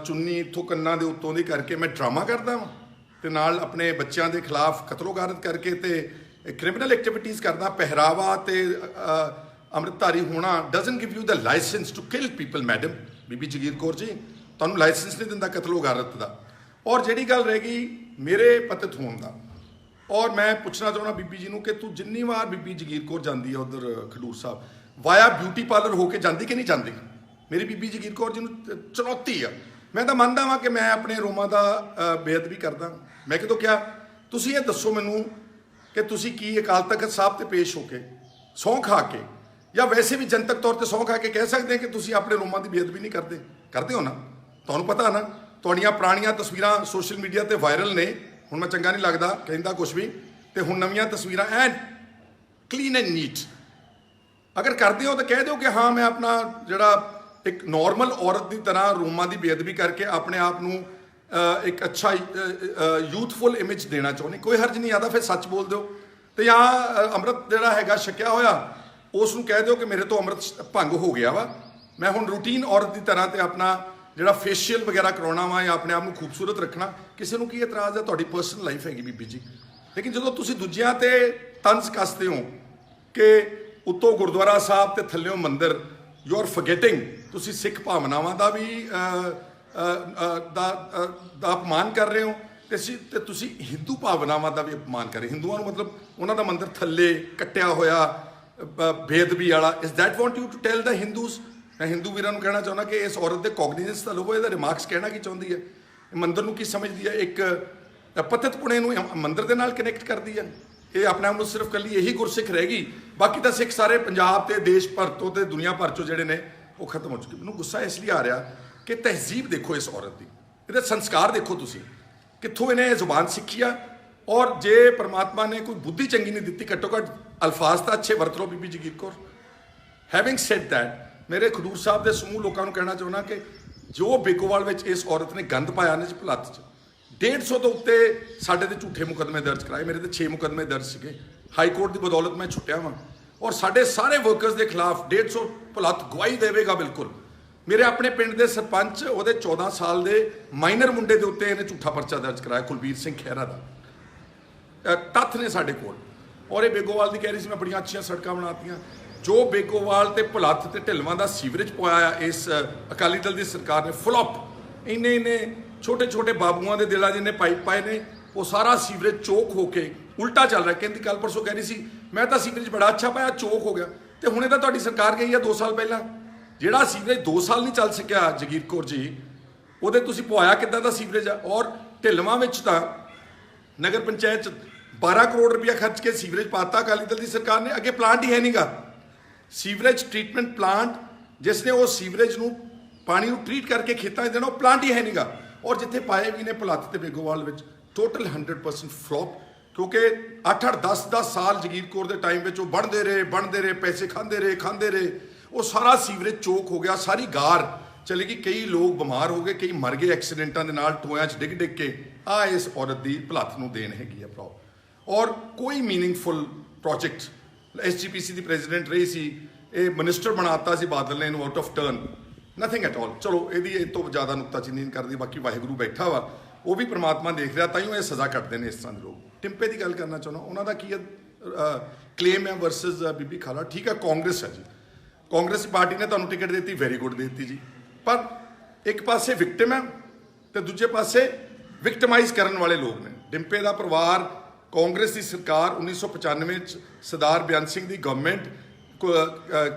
ਚੁੰਨੀ ਇੱਥੋਂ ਕੰਨਾਂ ਦੇ ਉੱਤੋਂ ਦੀ ਕਰਕੇ ਮੈਂ ਡਰਾਮਾ ਕਰਦਾ ਵਾਂ? ਤੇ ਨਾਲ ਆਪਣੇ ਬੱਚਿਆਂ ਦੇ ਖਿਲਾਫ ਕਤਲੋਗਾਰਤ ਕਰਕੇ ਤੇ ਕ੍ਰਿਮੀਨਲ ਐਕਟੀਵਿਟੀਜ਼ ਕਰਦਾ, ਪਹਿਰਾਵਾ ਤੇ ਅੰਮ੍ਰਿਤਧਾਰੀ ਹੋਣਾ doesn't give you the license to kill people madam Bibi Jagir Kaur ਜੀ, ਤੁਹਾਨੂੰ ਲਾਇਸੈਂਸ ਨਹੀਂ ਦਿੰਦਾ ਕਤਲੋਗਾਰਤ ਦਾ। ਔਰ ਜਿਹੜੀ ਗੱਲ ਰਹਿ ਗਈ ਮੇਰੇ ਪਤਿਤ ਹੋਣ ਦਾ ਔਰ ਮੈਂ ਪੁੱਛਣਾ ਚਾਹੁੰਦਾ ਬੀਬੀ ਜੀ ਨੂੰ ਕਿ ਤੂੰ ਜਿੰਨੀ ਵਾਰ ਬੀਬੀ ਜਗੀਰ ਕੌਰ ਜਾਂਦੀ ਆ ਉਧਰ Khadoor Sahib via beauty parlour ਹੋ ਕੇ ਜਾਂਦੀ ਕਿ ਨਹੀਂ ਜਾਂਦੀ? ਮੇਰੀ ਬੀਬੀ ਜਗੀਰ ਕੌਰ ਜੀ ਨੂੰ ਚੁਣੌਤੀ ਆ। ਮੈਂ ਤਾਂ ਮੰਨਦਾ ਵਾਂ ਕਿ ਮੈਂ ਆਪਣੇ ਰੋਮਾਂ ਦਾ ਅ, ਬੇਅਦਬੀ ਕਰਦਾ। ਮੈਂ ਕਿਦੋਂ ਕਿਹਾ ਤੁਸੀਂ ਇਹ ਦੱਸੋ ਮੈਨੂੰ ਕਿ ਤੁਸੀਂ ਕੀ ਅਕਾਲ ਤਖਤ ਸਾਹਿਬ ਤੇ ਪੇਸ਼ ਹੋ ਕੇ ਸਹੁੰ ਖਾ ਕੇ ਜਾਂ ਵੈਸੇ ਵੀ ਜਨਤਕ ਤੌਰ ਤੇ ਸੌਂ ਖਾ ਕੇ ਕਹਿ ਸਕਦੇ ਹੋ ਕਿ ਤੁਸੀਂ ਆਪਣੇ ਰੋਮਾਂ ਦੀ ਬੇਅਦਬੀ ਨਹੀਂ ਕਰਦੇ? ਕਰਦੇ ਹੋ ਨਾ? ਤੁਹਾਨੂੰ ਪਤਾ ਨਾ। ਤੁਹਾਡੀਆਂ ਪੁਰਾਣੀਆਂ ਤਸਵੀਰਾਂ ਸੋਸ਼ਲ ਮੀਡੀਆ ਤੇ ਵਾਇਰਲ ਨੇ। ਹੁਣ ਮੈਂ ਚੰਗਾ ਨਹੀਂ ਲੱਗਦਾ, ਕਹਿੰਦਾ ਕੁਝ ਵੀ। ਤੇ ਹੁਣ ਨਵੀਆਂ ਤਸਵੀਰਾਂ ਐਨ ਕਲੀਨ ਐਂਡ ਨੀਟ ਅਗਰ ਕਰਦੇ ਹੋ ਤਾਂ ਕਹਿ ਦਿਓ ਕਿ ਹਾਂ, ਮੈਂ ਆਪਣਾ ਜਿਹੜਾ ਇੱਕ ਨਾਰਮਲ ਔਰਤ ਦੀ ਤਰ੍ਹਾਂ ਰੋਮਾਂ ਦੀ ਬੇਅਦਬੀ ਕਰਕੇ ਆਪਣੇ ਆਪ ਨੂੰ ਇੱਕ ਅੱਛਾ ਯੂਥਫੁਲ ਇਮੇਜ ਦੇਣਾ ਚਾਹੁੰਦੇ। ਕੋਈ ਹਰਜ ਨਹੀਂ, ਆਦਾ ਫਿਰ ਸੱਚ ਬੋਲ ਦਿਓ। ਤੇ ਜਾਂ ਅੰਮ੍ਰਿਤ ਜਿਹੜਾ ਹੈਗਾ ਛਕਿਆ ਹੋਇਆ, ਉਸ ਨੂੰ ਕਹਿ ਦਿਓ ਕਿ ਮੇਰੇ ਤੋਂ ਅੰਮ੍ਰਿਤ ਭੰਗ ਹੋ ਗਿਆ ਵਾ। ਮੈਂ ਹੁਣ ਰੂਟੀਨ ਔਰਤ ਦੀ ਤਰ੍ਹਾਂ ਤੇ ਆਪਣਾ ਜਿਹੜਾ ਫੇਸ਼ੀਅਲ ਵਗੈਰਾ ਕਰਾਉਣਾ ਵਾ ਜਾਂ ਆਪਣੇ ਆਪ ਨੂੰ ਖੂਬਸੂਰਤ ਰੱਖਣਾ ਕਿਸੇ ਨੂੰ ਕੀ ਇਤਰਾਜ਼ ਹੈ ਤੁਹਾਡੀ ਪਰਸਨਲ ਲਾਈਫ ਹੈਗੀ ਬੀਬੀ ਜੀ। ਲੇਕਿਨ ਜਦੋਂ ਤੁਸੀਂ ਦੂਜਿਆਂ ਤੇ ਤੰਜ਼ ਕੱਸਦੇ ਹੋ ਕਿ ਉੱਤੋਂ ਗੁਰਦੁਆਰਾ ਸਾਹਿਬ ਤੇ ਥੱਲਿਓਂ ਮੰਦਿਰ ਯੂ ਆਰ ਫੋਰਗੇਟਿੰਗ ਤੁਸੀਂ ਸਿੱਖ ਭਾਵਨਾਵਾਂ ਦਾ ਵੀ ਦਾ ਦਾ ਅਪਮਾਨ ਕਰ ਰਹੇ ਹੋ ਤੇ ਸੀ ਤੇ ਤੁਸੀਂ ਹਿੰਦੂ ਭਾਵਨਾਵਾਂ ਦਾ ਵੀ ਅਪਮਾਨ ਕਰ ਰਹੇ ਹਿੰਦੂਆਂ ਨੂੰ ਮਤਲਬ ਉਹਨਾਂ ਦਾ ਮੰਦਿਰ ਥੱਲੇ ਕੱਟਿਆ ਹੋਇਆ ਅ, ਵਾਲਾ। Is that want you to tell the Hindus ਮੈਂ ਹਿੰਦੂ ਵੀਰਾਂ ਨੂੰ ਕਹਿਣਾ ਚਾਹੁੰਦਾ ਕਿ ਇਸ ਔਰਤ ਦੇ ਕੋਗਨੀਜੈਂਸ ਤਾਂ ਲਵੋ ਇਹਦਾ ਰਿਮਾਰਕਸ ਕਹਿਣਾ ਕੀ ਚਾਹੁੰਦੀ ਹੈ? ਮੰਦਰ ਨੂੰ ਕੀ ਸਮਝਦੀ ਹੈ? ਇੱਕ ਅ, ਪਤਿਤ ਪੁਣੇ ਨੂੰ ਮੰਦਰ ਦੇ ਨਾਲ ਕਨੈਕਟ ਕਰਦੀ ਹੈ? ਇਹ ਆਪਣੇ ਆਪ ਨੂੰ ਸਿਰਫ ਕੱਲੀ ਇਹੀ ਗੁਰਸਿੱਖ ਰਹਿ ਗਈ? ਬਾਕੀ ਤਾਂ ਸਿੱਖ ਸਾਰੇ ਪੰਜਾਬ ਤੇ ਦੇਸ਼ ਭਰ ਤੋਂ ਤੇ ਦੁਨੀਆ ਭਰ ਚੋਂ ਜਿਹੜੇ ਨੇ ਉਹ ਖਤਮ ਹੋ ਚੁੱਕੇ ਮੈਨੂੰ ਗੁੱਸਾ ਇਸ ਲਈ ਆ ਰਿਹਾ ਕਿ ਤਹਿਜ਼ੀਬ ਦੇਖੋ ਇਸ ਔਰਤ ਦੀ। ਇਹਦੇ ਸੰਸਕਾਰ ਦੇਖੋ ਤੁਸੀਂ। ਕਿੱਥੋਂ ਇਹਨੇ ਇਹ ਜ਼ੁਬਾਨ ਸਿੱਖੀ ਆ? ਔਰ ਜੇ ਪਰਮਾਤਮਾ ਨੇ ਕੋਈ ਬੁੱਧੀ ਚੰਗੀ ਨਹੀਂ ਦਿੱਤੀ ਘੱਟੋ ਘੱਟ ਅਲਫਾਜ਼ ਤਾਂ ਅੱਛੇ ਵਰਤ ਲਓ Bibi Jagir Kaur. Having said that ਮੇਰੇ ਖਡੂਰ ਸਾਹਿਬ ਦੇ ਸਮੂਹ ਲੋਕਾਂ ਨੂੰ ਕਹਿਣਾ ਚਾਹੁੰਦਾ ਕਿ ਜੋ ਬੇਗੋਵਾਲ ਵਿੱਚ ਇਸ ਔਰਤ ਨੇ ਗੰਦ ਪਾਇਆ ਨੇ ਚ ਭਲੱਤ ਚ 150 ਤੋਂ ਉੱਤੇ ਸਾਡੇ ਤੇ ਝੂਠੇ ਮੁਕੱਦਮੇ ਦਰਜ ਕਰਾਏ, ਮੇਰੇ ਤੇ 6 ਮੁਕੱਦਮੇ ਦਰਜ ਸੀਗੇ। ਹਾਈ ਕੋਰਟ ਦੀ ਬਦੌਲਤ ਮੈਂ ਛੁੱਟਿਆ ਵਾਂ। ਔਰ ਸਾਡੇ ਸਾਰੇ ਵਰਕਰਸ ਦੇ ਖਿਲਾਫ 150 ਭਲੱਤ ਗਵਾਹੀ ਦੇਵੇਗਾ ਬਿਲਕੁਲ। ਮੇਰੇ ਆਪਣੇ ਪਿੰਡ ਦੇ ਸਰਪੰਚ, ਉਹਦੇ 14 ਸਾਲ ਦੇ ਮਾਈਨਰ ਮੁੰਡੇ ਦੇ ਉੱਤੇ ਇਹਨੇ ਝੂਠਾ ਪਰਚਾ ਦਰਜ ਕਰਾਇਆ, ਕੁਲਬੀਰ ਸਿੰਘ ਖਹਿਰਾ ਦਾ। ਤੱਥ ਨੇ ਸਾਡੇ ਕੋਲ। ਔਰ ਇਹ ਬੇਗੋਵਾਲ ਦੀ ਕਹਿ ਰਹੀ ਸੀ, ਮੈਂ ਬੜੀਆਂ ਅੱਛੀਆਂ ਸੜਕਾਂ ਬਣਾਤੀਆਂ। ਜੋ ਬੇਕੋਵਾਲ ਤੇ ਭੁਲੱਥ ਤੇ ਢਿਲਵਾਂ ਦਾ ਸੀਵਰੇਜ ਪਵਾਇਆ ਇਸ ਅਕਾਲੀ ਦਲ ਦੀ ਸਰਕਾਰ ਨੇ ਫਲॉप ਇੰਨੇ ਇੰਨੇ ਛੋਟੇ ਛੋਟੇ ਬਾਬੂਆਂ ਦੇ ਦਿਲਾਂ ਜਿੰਨੇ ਪਾਈਪ ਪਾਏ ਨੇ, ਉਹ ਸਾਰਾ ਸੀਵਰੇਜ ਚੋਕ ਹੋ ਕੇ ਉਲਟਾ ਚੱਲ ਰਿਹਾ। ਕਹਿੰਦੀ ਕੱਲ ਪਰਸੋਂ ਕਹਿ ਰਹੀ ਸੀ, ਮੈਂ ਤਾਂ ਸੀਵਰੇਜ ਬੜਾ ਅੱਛਾ ਪਾਇਆ, ਚੋਕ ਹੋ ਗਿਆ। ਤੇ ਹੁਣੇ ਤਾਂ ਤੁਹਾਡੀ ਸਰਕਾਰ ਗਈ ਆ 2 ਸਾਲ ਪਹਿਲਾਂ। ਜਿਹੜਾ ਸੀਵਰੇਜ 2 ਸਾਲ ਨਹੀਂ ਚੱਲ ਸਕਿਆ, ਜਗੀਰ ਕੌਰ ਜੀ, ਉਹਦੇ ਤੁਸੀਂ ਪਵਾਇਆ ਕਿੱਦਾਂ ਦਾ ਸੀਵਰੇਜ ਆ? ਔਰ ਢਿਲਵਾਂ ਵਿੱਚ ਤਾਂ ਨਗਰ ਪੰਚਾਇਤ ਚ 12 ਕਰੋੜ ਰੁਪਇਆ ਖਰਚ ਕੇ ਸੀਵਰੇਜ ਪਾਤਾ ਅਕਾਲੀ ਦਲ ਦੀ ਸਰਕਾਰ ਨੇ, ਅੱਗੇ ਪਲਾਂਟ ਹੀ ਹੈ ਨਹੀਂਗਾ ਸੀਵਰੇਜ ਟ੍ਰੀਟਮੈਂਟ ਪਲਾਂਟ, ਜਿਸ ਨੇ ਉਹ ਸੀਵਰੇਜ ਨੂੰ ਪਾਣੀ ਨੂੰ ਟ੍ਰੀਟ ਕਰਕੇ ਖੇਤਾਂ 'ਚ ਦੇਣਾ, ਉਹ ਪਲਾਂਟ ਹੀ ਹੈ ਨਹੀਂਗਾ ਔਰ ਜਿੱਥੇ ਪਾਏ ਵੀ ਨੇ ਪੁਲੱਤ ਤੇ ਬੇਗੋਵਾਲ ਵਿੱਚ ਟੋਟਲ 100% ਫਲॉप ਕਿਉਂਕਿ 8-8 10-10 ਸਾਲ ਜਗੀਰ ਕੌਰ ਦੇ ਟਾਈਮ ਵਿੱਚ ਉਹ ਬਣਦੇ ਰਹੇ ਬਣਦੇ ਰਹੇ, ਪੈਸੇ ਖਾਂਦੇ ਰਹੇ ਖਾਂਦੇ ਰਹੇ। ਉਹ ਸਾਰਾ ਸੀਵਰੇਜ ਚੋਕ ਹੋ ਗਿਆ, ਸਾਰੀ ਗਾਰ ਚਲੇ ਗਈ। ਕਈ ਲੋਕ ਬਿਮਾਰ ਹੋ ਗਏ, ਕਈ ਮਰ ਗਏ ਐਕਸੀਡੈਂਟਾਂ ਦੇ ਨਾਲ, ਟੋਇਆਂ 'ਚ ਡਿੱਗ ਡਿੱਗ ਕੇ। ਆ ਇਸ ਔਰਤ ਦੀ ਭਲੱਥ ਨੂੰ ਦੇਣ ਹੈਗੀ ਆ ਪ੍ਰੋ ਔਰ ਕੋਈ ਮੀਨਿੰਗਫੁਲ ਪ੍ਰੋਜੈਕਟ ਐਸਜੀਪੀਸੀ ਦੀ ਪ੍ਰੈਜ਼ੀਡੈਂਟ ਰਹੀ ਸੀ, ਇਹ ਮਿਨਿਸਟਰ ਬਣਾਤਾ ਸੀ ਬਾਦਲ ਨੇ ਇਹਨੂੰ out of turn nothing at all ਚਲੋ, ਇਹਦੀ ਇਹ ਤੋਂ ਜ਼ਿਆਦਾ ਨੁਕਤਾਚੀਨੀ ਨਹੀਂ ਕਰਦੀ, ਬਾਕੀ ਵਾਹਿਗੁਰੂ ਬੈਠਾ ਵਾ। ਉਹ ਵੀ ਪ੍ਰਮਾਤਮਾ ਦੇਖ ਰਿਹਾ, ਤਾਂ ਹੀ ਉਹ ਇਹ ਸਜ਼ਾ ਕੱਟਦੇ ਨੇ ਇਸ ਤਰ੍ਹਾਂ ਦੇ ਲੋਕ। ਟਿੰਪੇ ਦੀ ਗੱਲ ਕਰਨਾ ਚਾਹੁੰਦਾ, ਉਹਨਾਂ ਦਾ ਕੀ ਕਲੇਮ ਹੈ ਵਰਸਸ ਬੀਬੀ ਖਾਲਾ। ਠੀਕ ਹੈ, ਕਾਂਗਰਸ ਹੈ ਜੀ। ਕਾਂਗਰਸ ਪਾਰਟੀ ਨੇ ਤੁਹਾਨੂੰ ਟਿਕਟ ਦਿੱਤੀ ਵੈਰੀ ਗੁੱਡ ਦੇ ਦਿੱਤੀ ਜੀ। ਪਰ ਇੱਕ ਪਾਸੇ ਵਿਕਟਿਮ ਹੈ ਤੇ ਦੂਜੇ ਪਾਸੇ ਵਿਕਟਮਾਈਜ਼ ਕਰਨ ਵਾਲੇ ਲੋਕ ਨੇ। ਡਿੰਪੇ ਦਾ ਪਰਿਵਾਰ ਕਾਂਗਰਸ ਦੀ ਸਰਕਾਰ 1995 ਚ ਸਰਦਾਰ ਬਿਆਨ ਸਿੰਘ ਦੀ ਗਵਰਨਮੈਂਟ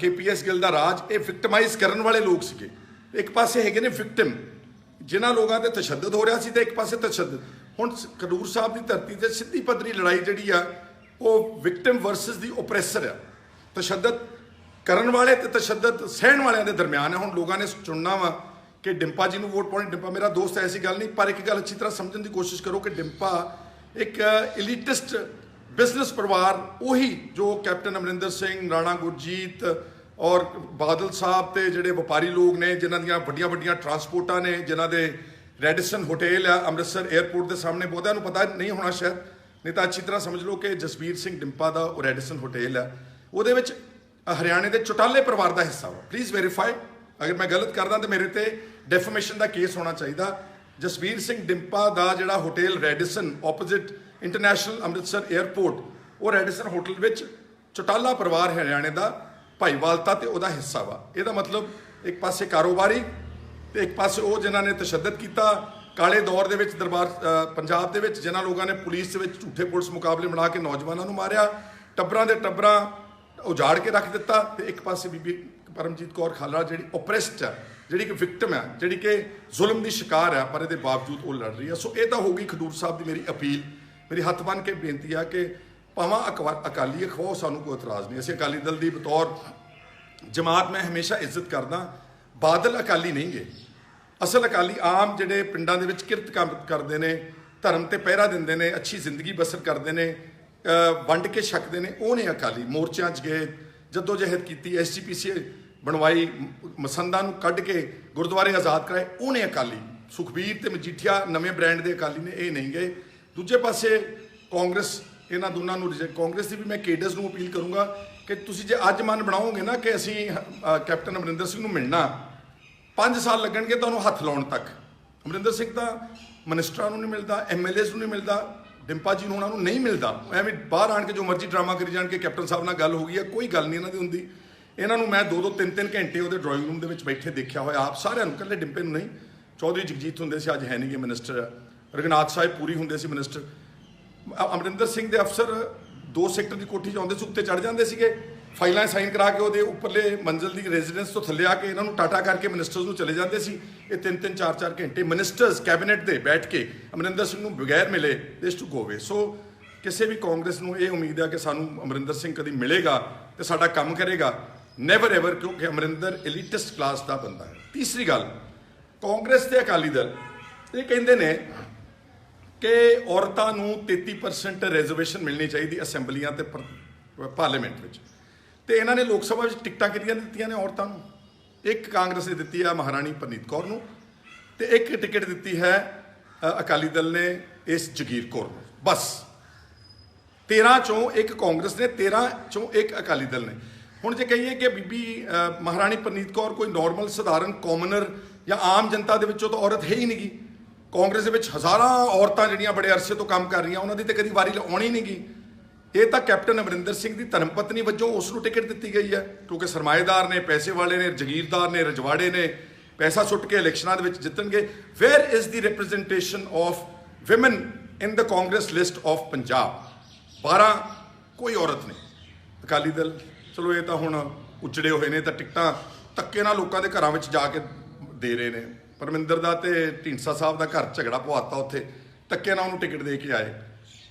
ਕੇਪੀਐਸ ਗਿੱਲ ਦਾ ਰਾਜ, ਇਹ ਵਿਕਟਮਾਈਜ਼ ਕਰਨ ਵਾਲੇ ਲੋਕ ਸੀਗੇ। ਇੱਕ ਪਾਸੇ ਹੈਗੇ ਨੇ ਵਿਕਟਿਮ ਜਿਨ੍ਹਾਂ ਲੋਕਾਂ ਤੇ ਤਸ਼ੱਦਦ ਹੋ ਰਿਹਾ ਸੀ ਤੇ ਇੱਕ ਪਾਸੇ ਤਸ਼ੱਦਦ। ਹੁਣ ਸ- ਸਾਹਿਬ ਦੀ ਧਰਤੀ ਤੇ ਸਿੱਧੀ ਪੱਧਰੀ ਲੜਾਈ ਜਿਹੜੀ ਆ, ਉਹ ਵਿਕਟਿਮ ਵਰਸਸ ਦੀ ਓਪਰੈਸਰ ਆ। ਤਸ਼ੱਦਦ ਕਰਨ ਵਾਲੇ ਤੇ ਤਸ਼ੱਦਦ ਸਹਿਣ ਵਾਲਿਆਂ ਦੇ ਦਰਮਿਆਨ ਹੈ ਹੁਣ ਲੋਕਾਂ ਨੇ ਚੁਣਨਾ ਵਾ ਕਿ ਡਿੰਪਾ ਜੀ ਨੂੰ ਵੋਟ ਪਾਉਣੀ, ਡਿੰਪਾ ਮੇਰਾ ਦੋਸਤ, ਐਸੀ ਗੱਲ ਨਹੀਂ, ਪਰ ਇੱਕ ਗੱਲ ਅੱਛੀ ਤਰ੍ਹਾਂ ਸਮਝਣ ਦੀ ਕੋਸ਼ਿਸ਼ ਕਰੋ ਕਿ ਡਿੰਪਾ ਇੱਕ ਇਲੀਟਿਸਟ ਬਿਜ਼ਨਸ ਪਰਿਵਾਰ, ਉਹੀ ਜੋ ਕੈਪਟਨ ਅਮਰਿੰਦਰ ਸਿੰਘ, ਰਾਣਾ ਗੁਰਜੀਤ ਔਰ ਬਾਦਲ ਸਾਹਿਬ ਤੇ ਜਿਹੜੇ ਵਪਾਰੀ ਲੋਕ ਨੇ, ਜਿਨ੍ਹਾਂ ਦੀਆਂ ਵੱਡੀਆਂ ਵੱਡੀਆਂ ਟਰਾਂਸਪੋਰਟਾਂ ਨੇ, ਜਿਨ੍ਹਾਂ ਦੇ ਰੈਡੀਸਨ ਹੋਟਲ ਆ, ਅੰਮ੍ਰਿਤਸਰ 에ਅਰਪੋਰਟ ਦੇ ਸਾਹਮਣੇ, ਬਹੁਤਿਆਂ ਨੂੰ ਪਤਾ ਨਹੀਂ ਹੋਣਾ ਸ਼ਾਇਦ, ਨਹੀਂ ਤਾਂ ਅੱਛੀ ਤਰ੍ਹਾਂ ਸਮਝ ਲਓ ਕਿ ਜਸਵੀਰ ਸਿੰਘ ਡਿੰਪਾ ਦਾ ਉਹ ਰੈਡੀਸਨ ਹੋਟਲ ਆ। ਉਹਦੇ ਵਿੱਚ ਹਰਿਆਣੇ ਦੇ ਚੁਟਾਲੇ ਪਰਿਵਾਰ ਦਾ ਹਿੱਸਾ ਵਾ। ਪਲੀਜ਼ ਵੈਰੀਫਾਈ ਅਗਰ ਮੈਂ ਗਲਤ ਕਰਦਾ ਤਾਂ ਮੇਰੇ ਤੇ ਡੈਫਾਮੇਸ਼ਨ ਦਾ ਕੇਸ ਹੋਣਾ ਚਾਹੀਦਾ। ਜਸਵੀਰ ਸਿੰਘ ਡਿੰਪਾ ਦਾ ਜਿਹੜਾ hotel Radisson opposite international Amritsar airport ਉਹ ਰੈਡੀਸਨ ਹੋਟਲ ਵਿੱਚ ਚੁਟਾਲਾ ਪਰਿਵਾਰ ਹਰਿਆਣੇ ਦਾ ਭਾਈਵਾਲਤਾ ਤੇ ਉਹਦਾ ਹਿੱਸਾ ਵਾ। ਇਹਦਾ ਮਤਲਬ ਇੱਕ ਪਾਸੇ ਕਾਰੋਬਾਰੀ ਤੇ ਇੱਕ ਪਾਸੇ ਉਹ ਜਿਨ੍ਹਾਂ ਨੇ ਤਸ਼ੱਦਦ ਕੀਤਾ ਕਾਲੇ ਦੌਰ ਦੇ ਵਿੱਚ ਦਰਬਾਰ ਪੰਜਾਬ ਦੇ ਵਿੱਚ, ਜਿਨ੍ਹਾਂ ਲੋਕਾਂ ਨੇ ਪੁਲਿਸ ਦੇ ਵਿੱਚ ਝੂਠੇ ਪੁਲਿਸ ਮੁਕਾਬਲੇ ਬਣਾ ਕੇ ਨੌਜਵਾਨਾਂ ਨੂੰ ਮਾਰਿਆ, ਟੱਬਰਾਂ ਦੇ ਟੱਬਰਾਂ ਉਜਾੜ ਕੇ ਰੱਖ ਦਿੱਤਾ ਤੇ ਇੱਕ ਪਾਸੇ ਬੀਬੀ ਪਰਮਜੀਤ ਕੌਰ ਖਾਲੜਾ ਜਿਹੜੀ ਓਪਰੈਸਡ ਹੈ, ਜਿਹੜੀ ਕਿ ਵਿਕਟਮ ਹੈ, ਜਿਹੜੀ ਕਿ ਜ਼ੁਲਮ ਦੀ ਸ਼ਿਕਾਰ ਹੈ, ਪਰ ਇਹਦੇ ਬਾਵਜੂਦ ਉਹ ਲੜ ਰਹੀ ਹੈ। ਸੋ ਇਹ ਤਾਂ ਹੋ ਗਈ ਖਡੂਰ ਸਾਹਿਬ ਦੀ ਮੇਰੀ ਅਪੀਲ। ਮੇਰੀ ਹੱਥ ਬੰਨ ਕੇ ਬੇਨਤੀ ਆ ਕਿ ਭਾਵਾਂ ਅਕਵਾ- ਅਕਾਲੀ ਅਖਵਾਓ ਸਾਨੂੰ ਕੋਈ ਇਤਰਾਜ਼ ਨਹੀਂ। ਅਸੀਂ ਅਕਾਲੀ ਦਲ ਦੀ ਬਤੌਰ ਜਮਾਤ, ਮੈਂ ਹਮੇਸ਼ਾ ਇੱਜ਼ਤ ਕਰਦਾ, ਬਾਦਲ ਅਕਾਲੀ ਨਹੀਂ ਗੇ। ਅਸਲ ਅਕਾਲੀ ਆਮ ਜਿਹੜੇ ਪਿੰਡਾਂ ਦੇ ਵਿੱਚ ਕਿਰਤ ਕੰਮ ਕਰਦੇ ਨੇ, ਧਰਮ ਤੇ ਪਹਿਰਾ ਦਿੰਦੇ ਨੇ, ਅੱਛੀ ਜ਼ਿੰਦਗੀ ਬਸਰ ਕਰਦੇ ਨੇ ਵੰਡ ਕੇ ਛਕਦੇ ਨੇ, ਉਹ ਨੇ ਅਕਾਲੀ। ਮੋਰਚਿਆਂ 'ਚ ਗਏ ਜਦੋਂ ਜਹਿਦ ਕੀਤੀ ਐਸਜੀਪੀਸੀ ਬਣਵਾਈ ਮ- ਮਸੰਦਾਂ ਨੂੰ ਕੱਢ ਕੇ ਗੁਰਦੁਆਰੇ ਆਜ਼ਾਦ ਕਰਾਏ ਉਹ ਨੇ ਅਕਾਲੀ। ਸੁਖਬੀਰ ਤੇ ਮਜੀਠੀਆ ਨਵੇਂ ਬ੍ਰਾਂਡ ਦੇ ਅਕਾਲੀ ਨੇ, ਇਹ ਨਹੀਂ ਗਏ। ਦੂਜੇ ਪਾਸੇ ਕਾਂਗਰਸ, ਇਹਨਾਂ ਦੋਨਾਂ ਨੂੰ ਰਿਜੈਕਟ ਕਾਂਗਰਸ ਦੀ ਵੀ ਮੈਂ ਕੇਡਰਸ ਨੂੰ ਅਪੀਲ ਕਰੂੰਗਾ ਕਿ ਤੁਸੀਂ ਜੇ ਅੱਜ ਮਨ ਬਣਾਓਗੇ ਨਾ ਕਿ ਅਸੀਂ ਕੈਪਟਨ ਅਮਰਿੰਦਰ ਸਿੰਘ ਨੂੰ ਮਿਲਣਾ 5 ਸਾਲ ਲੱਗਣਗੇ ਤੁਹਾਨੂੰ ਹੱਥ ਲਾਉਣ ਤੱਕ। ਅਮਰਿੰਦਰ ਸਿੰਘ ਤਾਂ ਮਿਨਿਸਟਰਾਂ ਨੂੰ ਨਹੀਂ ਮਿਲਦਾ ਐਮਐਲਏਸ ਨੂੰ ਨਹੀਂ ਮਿਲਦਾ, ਡਿੰਪਾ ਜੀ ਨੂੰ ਉਹਨਾਂ ਨੂੰ ਨਹੀਂ ਮਿਲਦਾ। ਐਵੇਂ ਬਾਹਰ ਆਣ ਕੇ ਜੋ ਮਰਜ਼ੀ ਡਰਾਮਾ ਕਰੀ ਜਾਣ ਕੇ ਕੈਪਟਨ ਸਾਹਿਬ ਨਾਲ ਗੱਲ ਹੋ ਗਈ ਹੈ, ਕੋਈ ਗੱਲ ਨਹੀਂ ਇਹਨਾਂ ਦੀ ਹੁੰਦੀ। ਇਹਨਾਂ ਨੂੰ ਮੈਂ 2-2 3-3 ਘੰਟੇ ਉਹਦੇ ਡਰਾਇੰਗ ਰੂਮ ਦੇ ਵਿੱਚ ਬੈਠੇ ਦੇਖਿਆ ਹੋਇਆ। ਆਪ ਸਾਰਿਆਂ ਨੂੰ ਇਕੱਲੇ ਡਿੰਪੇ ਨੂੰ ਨਹੀਂ, ਚੌਧਰੀ ਜਗਜੀਤ ਹੁੰਦੇ ਸੀ, ਅੱਜ ਹੈ ਨਹੀਂ ਗੇ ਮਿਨਿਸਟਰ ਰਗਨਾਥ ਸਾਹਿਬ ਪੂਰੀ ਹੁੰਦੇ ਸੀ ਮਿਨਿਸਟਰ ਅਮਰਿੰਦਰ ਸਿੰਘ ਦੇ ਅਫਸਰ ਦੋ ਸੈਕਟਰ ਦੀ ਕੋਠੀ 'ਚ ਆਉਂਦੇ ਸੀ, ਉੱਤੇ ਚੜ ਜਾਂਦੇ ਸੀਗੇ। ਫਾਈਲਾਂ ਸਾਈਨ ਕਰਾ ਕੇ ਉਹਦੇ ਉੱਪਰਲੇ ਮੰਜ਼ਲ ਦੀ ਰੈਜ਼ੀਡੈਂਸ ਤੋਂ ਥੱਲੇ ਆ ਕੇ ਇਹਨਾਂ ਨੂੰ ਟਾਟਾ ਕਰਕੇ ਮਿਨਿਸਟਰਸ ਨੂੰ ਚਲੇ ਜਾਂਦੇ ਸੀ। ਇਹ ਤਿੰਨ ਤਿੰਨ ਚਾਰ ਚਾਰ ਘੰਟੇ ਮਿਨਿਸਟਰਸ ਕੈਬਨਿਟ ਦੇ ਬੈਠ ਕੇ ਅਮਰਿੰਦਰ ਸਿੰਘ ਨੂੰ ਬਗੈਰ ਮਿਲੇ ਦਿਸ ਟੂ ਗੋਵੇ ਸੋ ਕਿਸੇ ਵੀ ਕਾਂਗਰਸ ਨੂੰ ਇਹ ਉਮੀਦ ਹੈ ਕਿ ਸਾਨੂੰ ਅਮਰਿੰਦਰ ਸਿੰਘ ਕਦੀ ਮਿਲੇਗਾ ਤੇ ਸਾਡਾ ਕੰਮ ਕਰੇਗਾ। ਨੈਵਰ ਐਵਰ ਕਿਉਂਕਿ ਅਮਰਿੰਦਰ ਐਲੀਟਿਸਟ ਕਲਾਸ ਦਾ ਬੰਦਾ ਹੈ। ਤੀਸਰੀ ਗੱਲ, ਕਾਂਗਰਸ ਤੇ ਅਕਾਲੀ ਦਲ, ਇਹ ਕਹਿੰਦੇ ਨੇ ਕਿ ਔਰਤਾਂ ਨੂੰ 33% ਰਿਜ਼ਰਵੇਸ਼ਨ ਮਿਲਣੀ ਚਾਹੀਦੀ ਅਸੈਂਬਲੀਆਂ ਤੇ ਪਰ- ਪਾਰਲੀਮੈਂਟ ਵਿੱਚ। ਤੇ ਇਹਨਾਂ ਨੇ ਲੋਕ ਸਭਾ ਵਿੱਚ ਟਿਕਟਾਂ ਕਿਹਦੀਆਂ ਦਿੱਤੀਆਂ ਨੇ ਔਰਤਾਂ ਨੂੰ? ਇੱਕ ਕਾਂਗਰਸ ਨੇ ਦਿੱਤੀ ਹੈ ਮਹਾਰਾਣੀ ਪ੍ਰਨੀਤ ਕੌਰ ਨੂੰ ਤੇ ਇੱਕ ਟਿਕਟ ਦਿੱਤੀ ਹੈ ਅਕਾਲੀ ਦਲ ਨੇ ਇਸ ਜਗੀਰ ਕੌਰ ਨੂੰ। ਬਸ। 13 ਚੋਂ ਇੱਕ ਕਾਂਗਰਸ ਨੇ 13 ਚੋਂ ਇੱਕ ਅਕਾਲੀ ਦਲ ਨੇ। ਹੁਣ ਜੇ ਕਹੀਏ ਕਿ ਬੀਬੀ ਮਹਾਰਾਣੀ ਪਰਨੀਤ ਕੌਰ ਕੋਈ ਨਾਰਮਲ ਸਧਾਰਨ ਕਾਮਨਰ ਜਾਂ ਆਮ ਜਨਤਾ ਦੇ ਵਿੱਚੋਂ ਤਾਂ ਔਰਤ ਹੈ ਹੀ ਨਹੀਂਗੀ ਕਾਂਗਰਸ ਦੇ ਵਿੱਚ ਹਜ਼ਾਰਾਂ ਔਰਤਾਂ ਜਿਹੜੀਆਂ ਬੜੇ ਅਰਸੇ ਤੋਂ ਕੰਮ ਕਰ ਰਹੀਆਂ, ਉਹਨਾਂ ਦੀ ਤੇ ਕਦੀ ਵਾਰੀ ਆਉਣੀ ਨਹੀਂਗੀ ਇਹ ਤਾਂ ਕੈਪਟਨ ਅਮਰਿੰਦਰ ਸਿੰਘ ਦੀ ਧਰਮ ਪਤਨੀ ਵਜੋਂ ਉਸ ਨੂੰ ਟਿਕਟ ਦਿੱਤੀ ਗਈ ਹੈ, ਕਿਉਂਕਿ ਸਰਮਾਏਦਾਰ ਨੇ, ਪੈਸੇ ਵਾਲੇ ਨੇ, ਜਗੀਰਦਾਰ ਨੇ, ਰਜਵਾੜੇ ਨੇ, ਪੈਸਾ ਸੁੱਟ ਕੇ ਇਲੈਕਸ਼ਨਾਂ ਦੇ ਵਿੱਚ ਜਿੱਤਣਗੇ। Where is the representation of women in the Congress list of Punjab 12 ਕੋਈ ਔਰਤ ਨਹੀਂ। ਅਕਾਲੀ ਦਲ ਚਲੋ ਇਹ ਤਾਂ ਹੁਣ ਉਜੜੇ ਹੋਏ ਨੇ ਤਾਂ ਟਿਕਟਾਂ ਧੱਕੇ ਨਾਲ ਲੋਕਾਂ ਦੇ ਘਰਾਂ ਵਿੱਚ ਜਾ ਕੇ ਦੇ ਰਹੇ ਨੇ। ਪਰਮਿੰਦਰ ਦਾ ਤੇ ਢੀਂਡਸਾ ਸਾਹਿਬ ਦਾ ਘਰ ਝਗੜਾ ਪਵਾਤਾ ਉੱਥੇ। ਧੱਕੇ ਨਾਲ ਉਹਨੂੰ ਟਿਕਟ ਦੇ ਕੇ ਆਏ।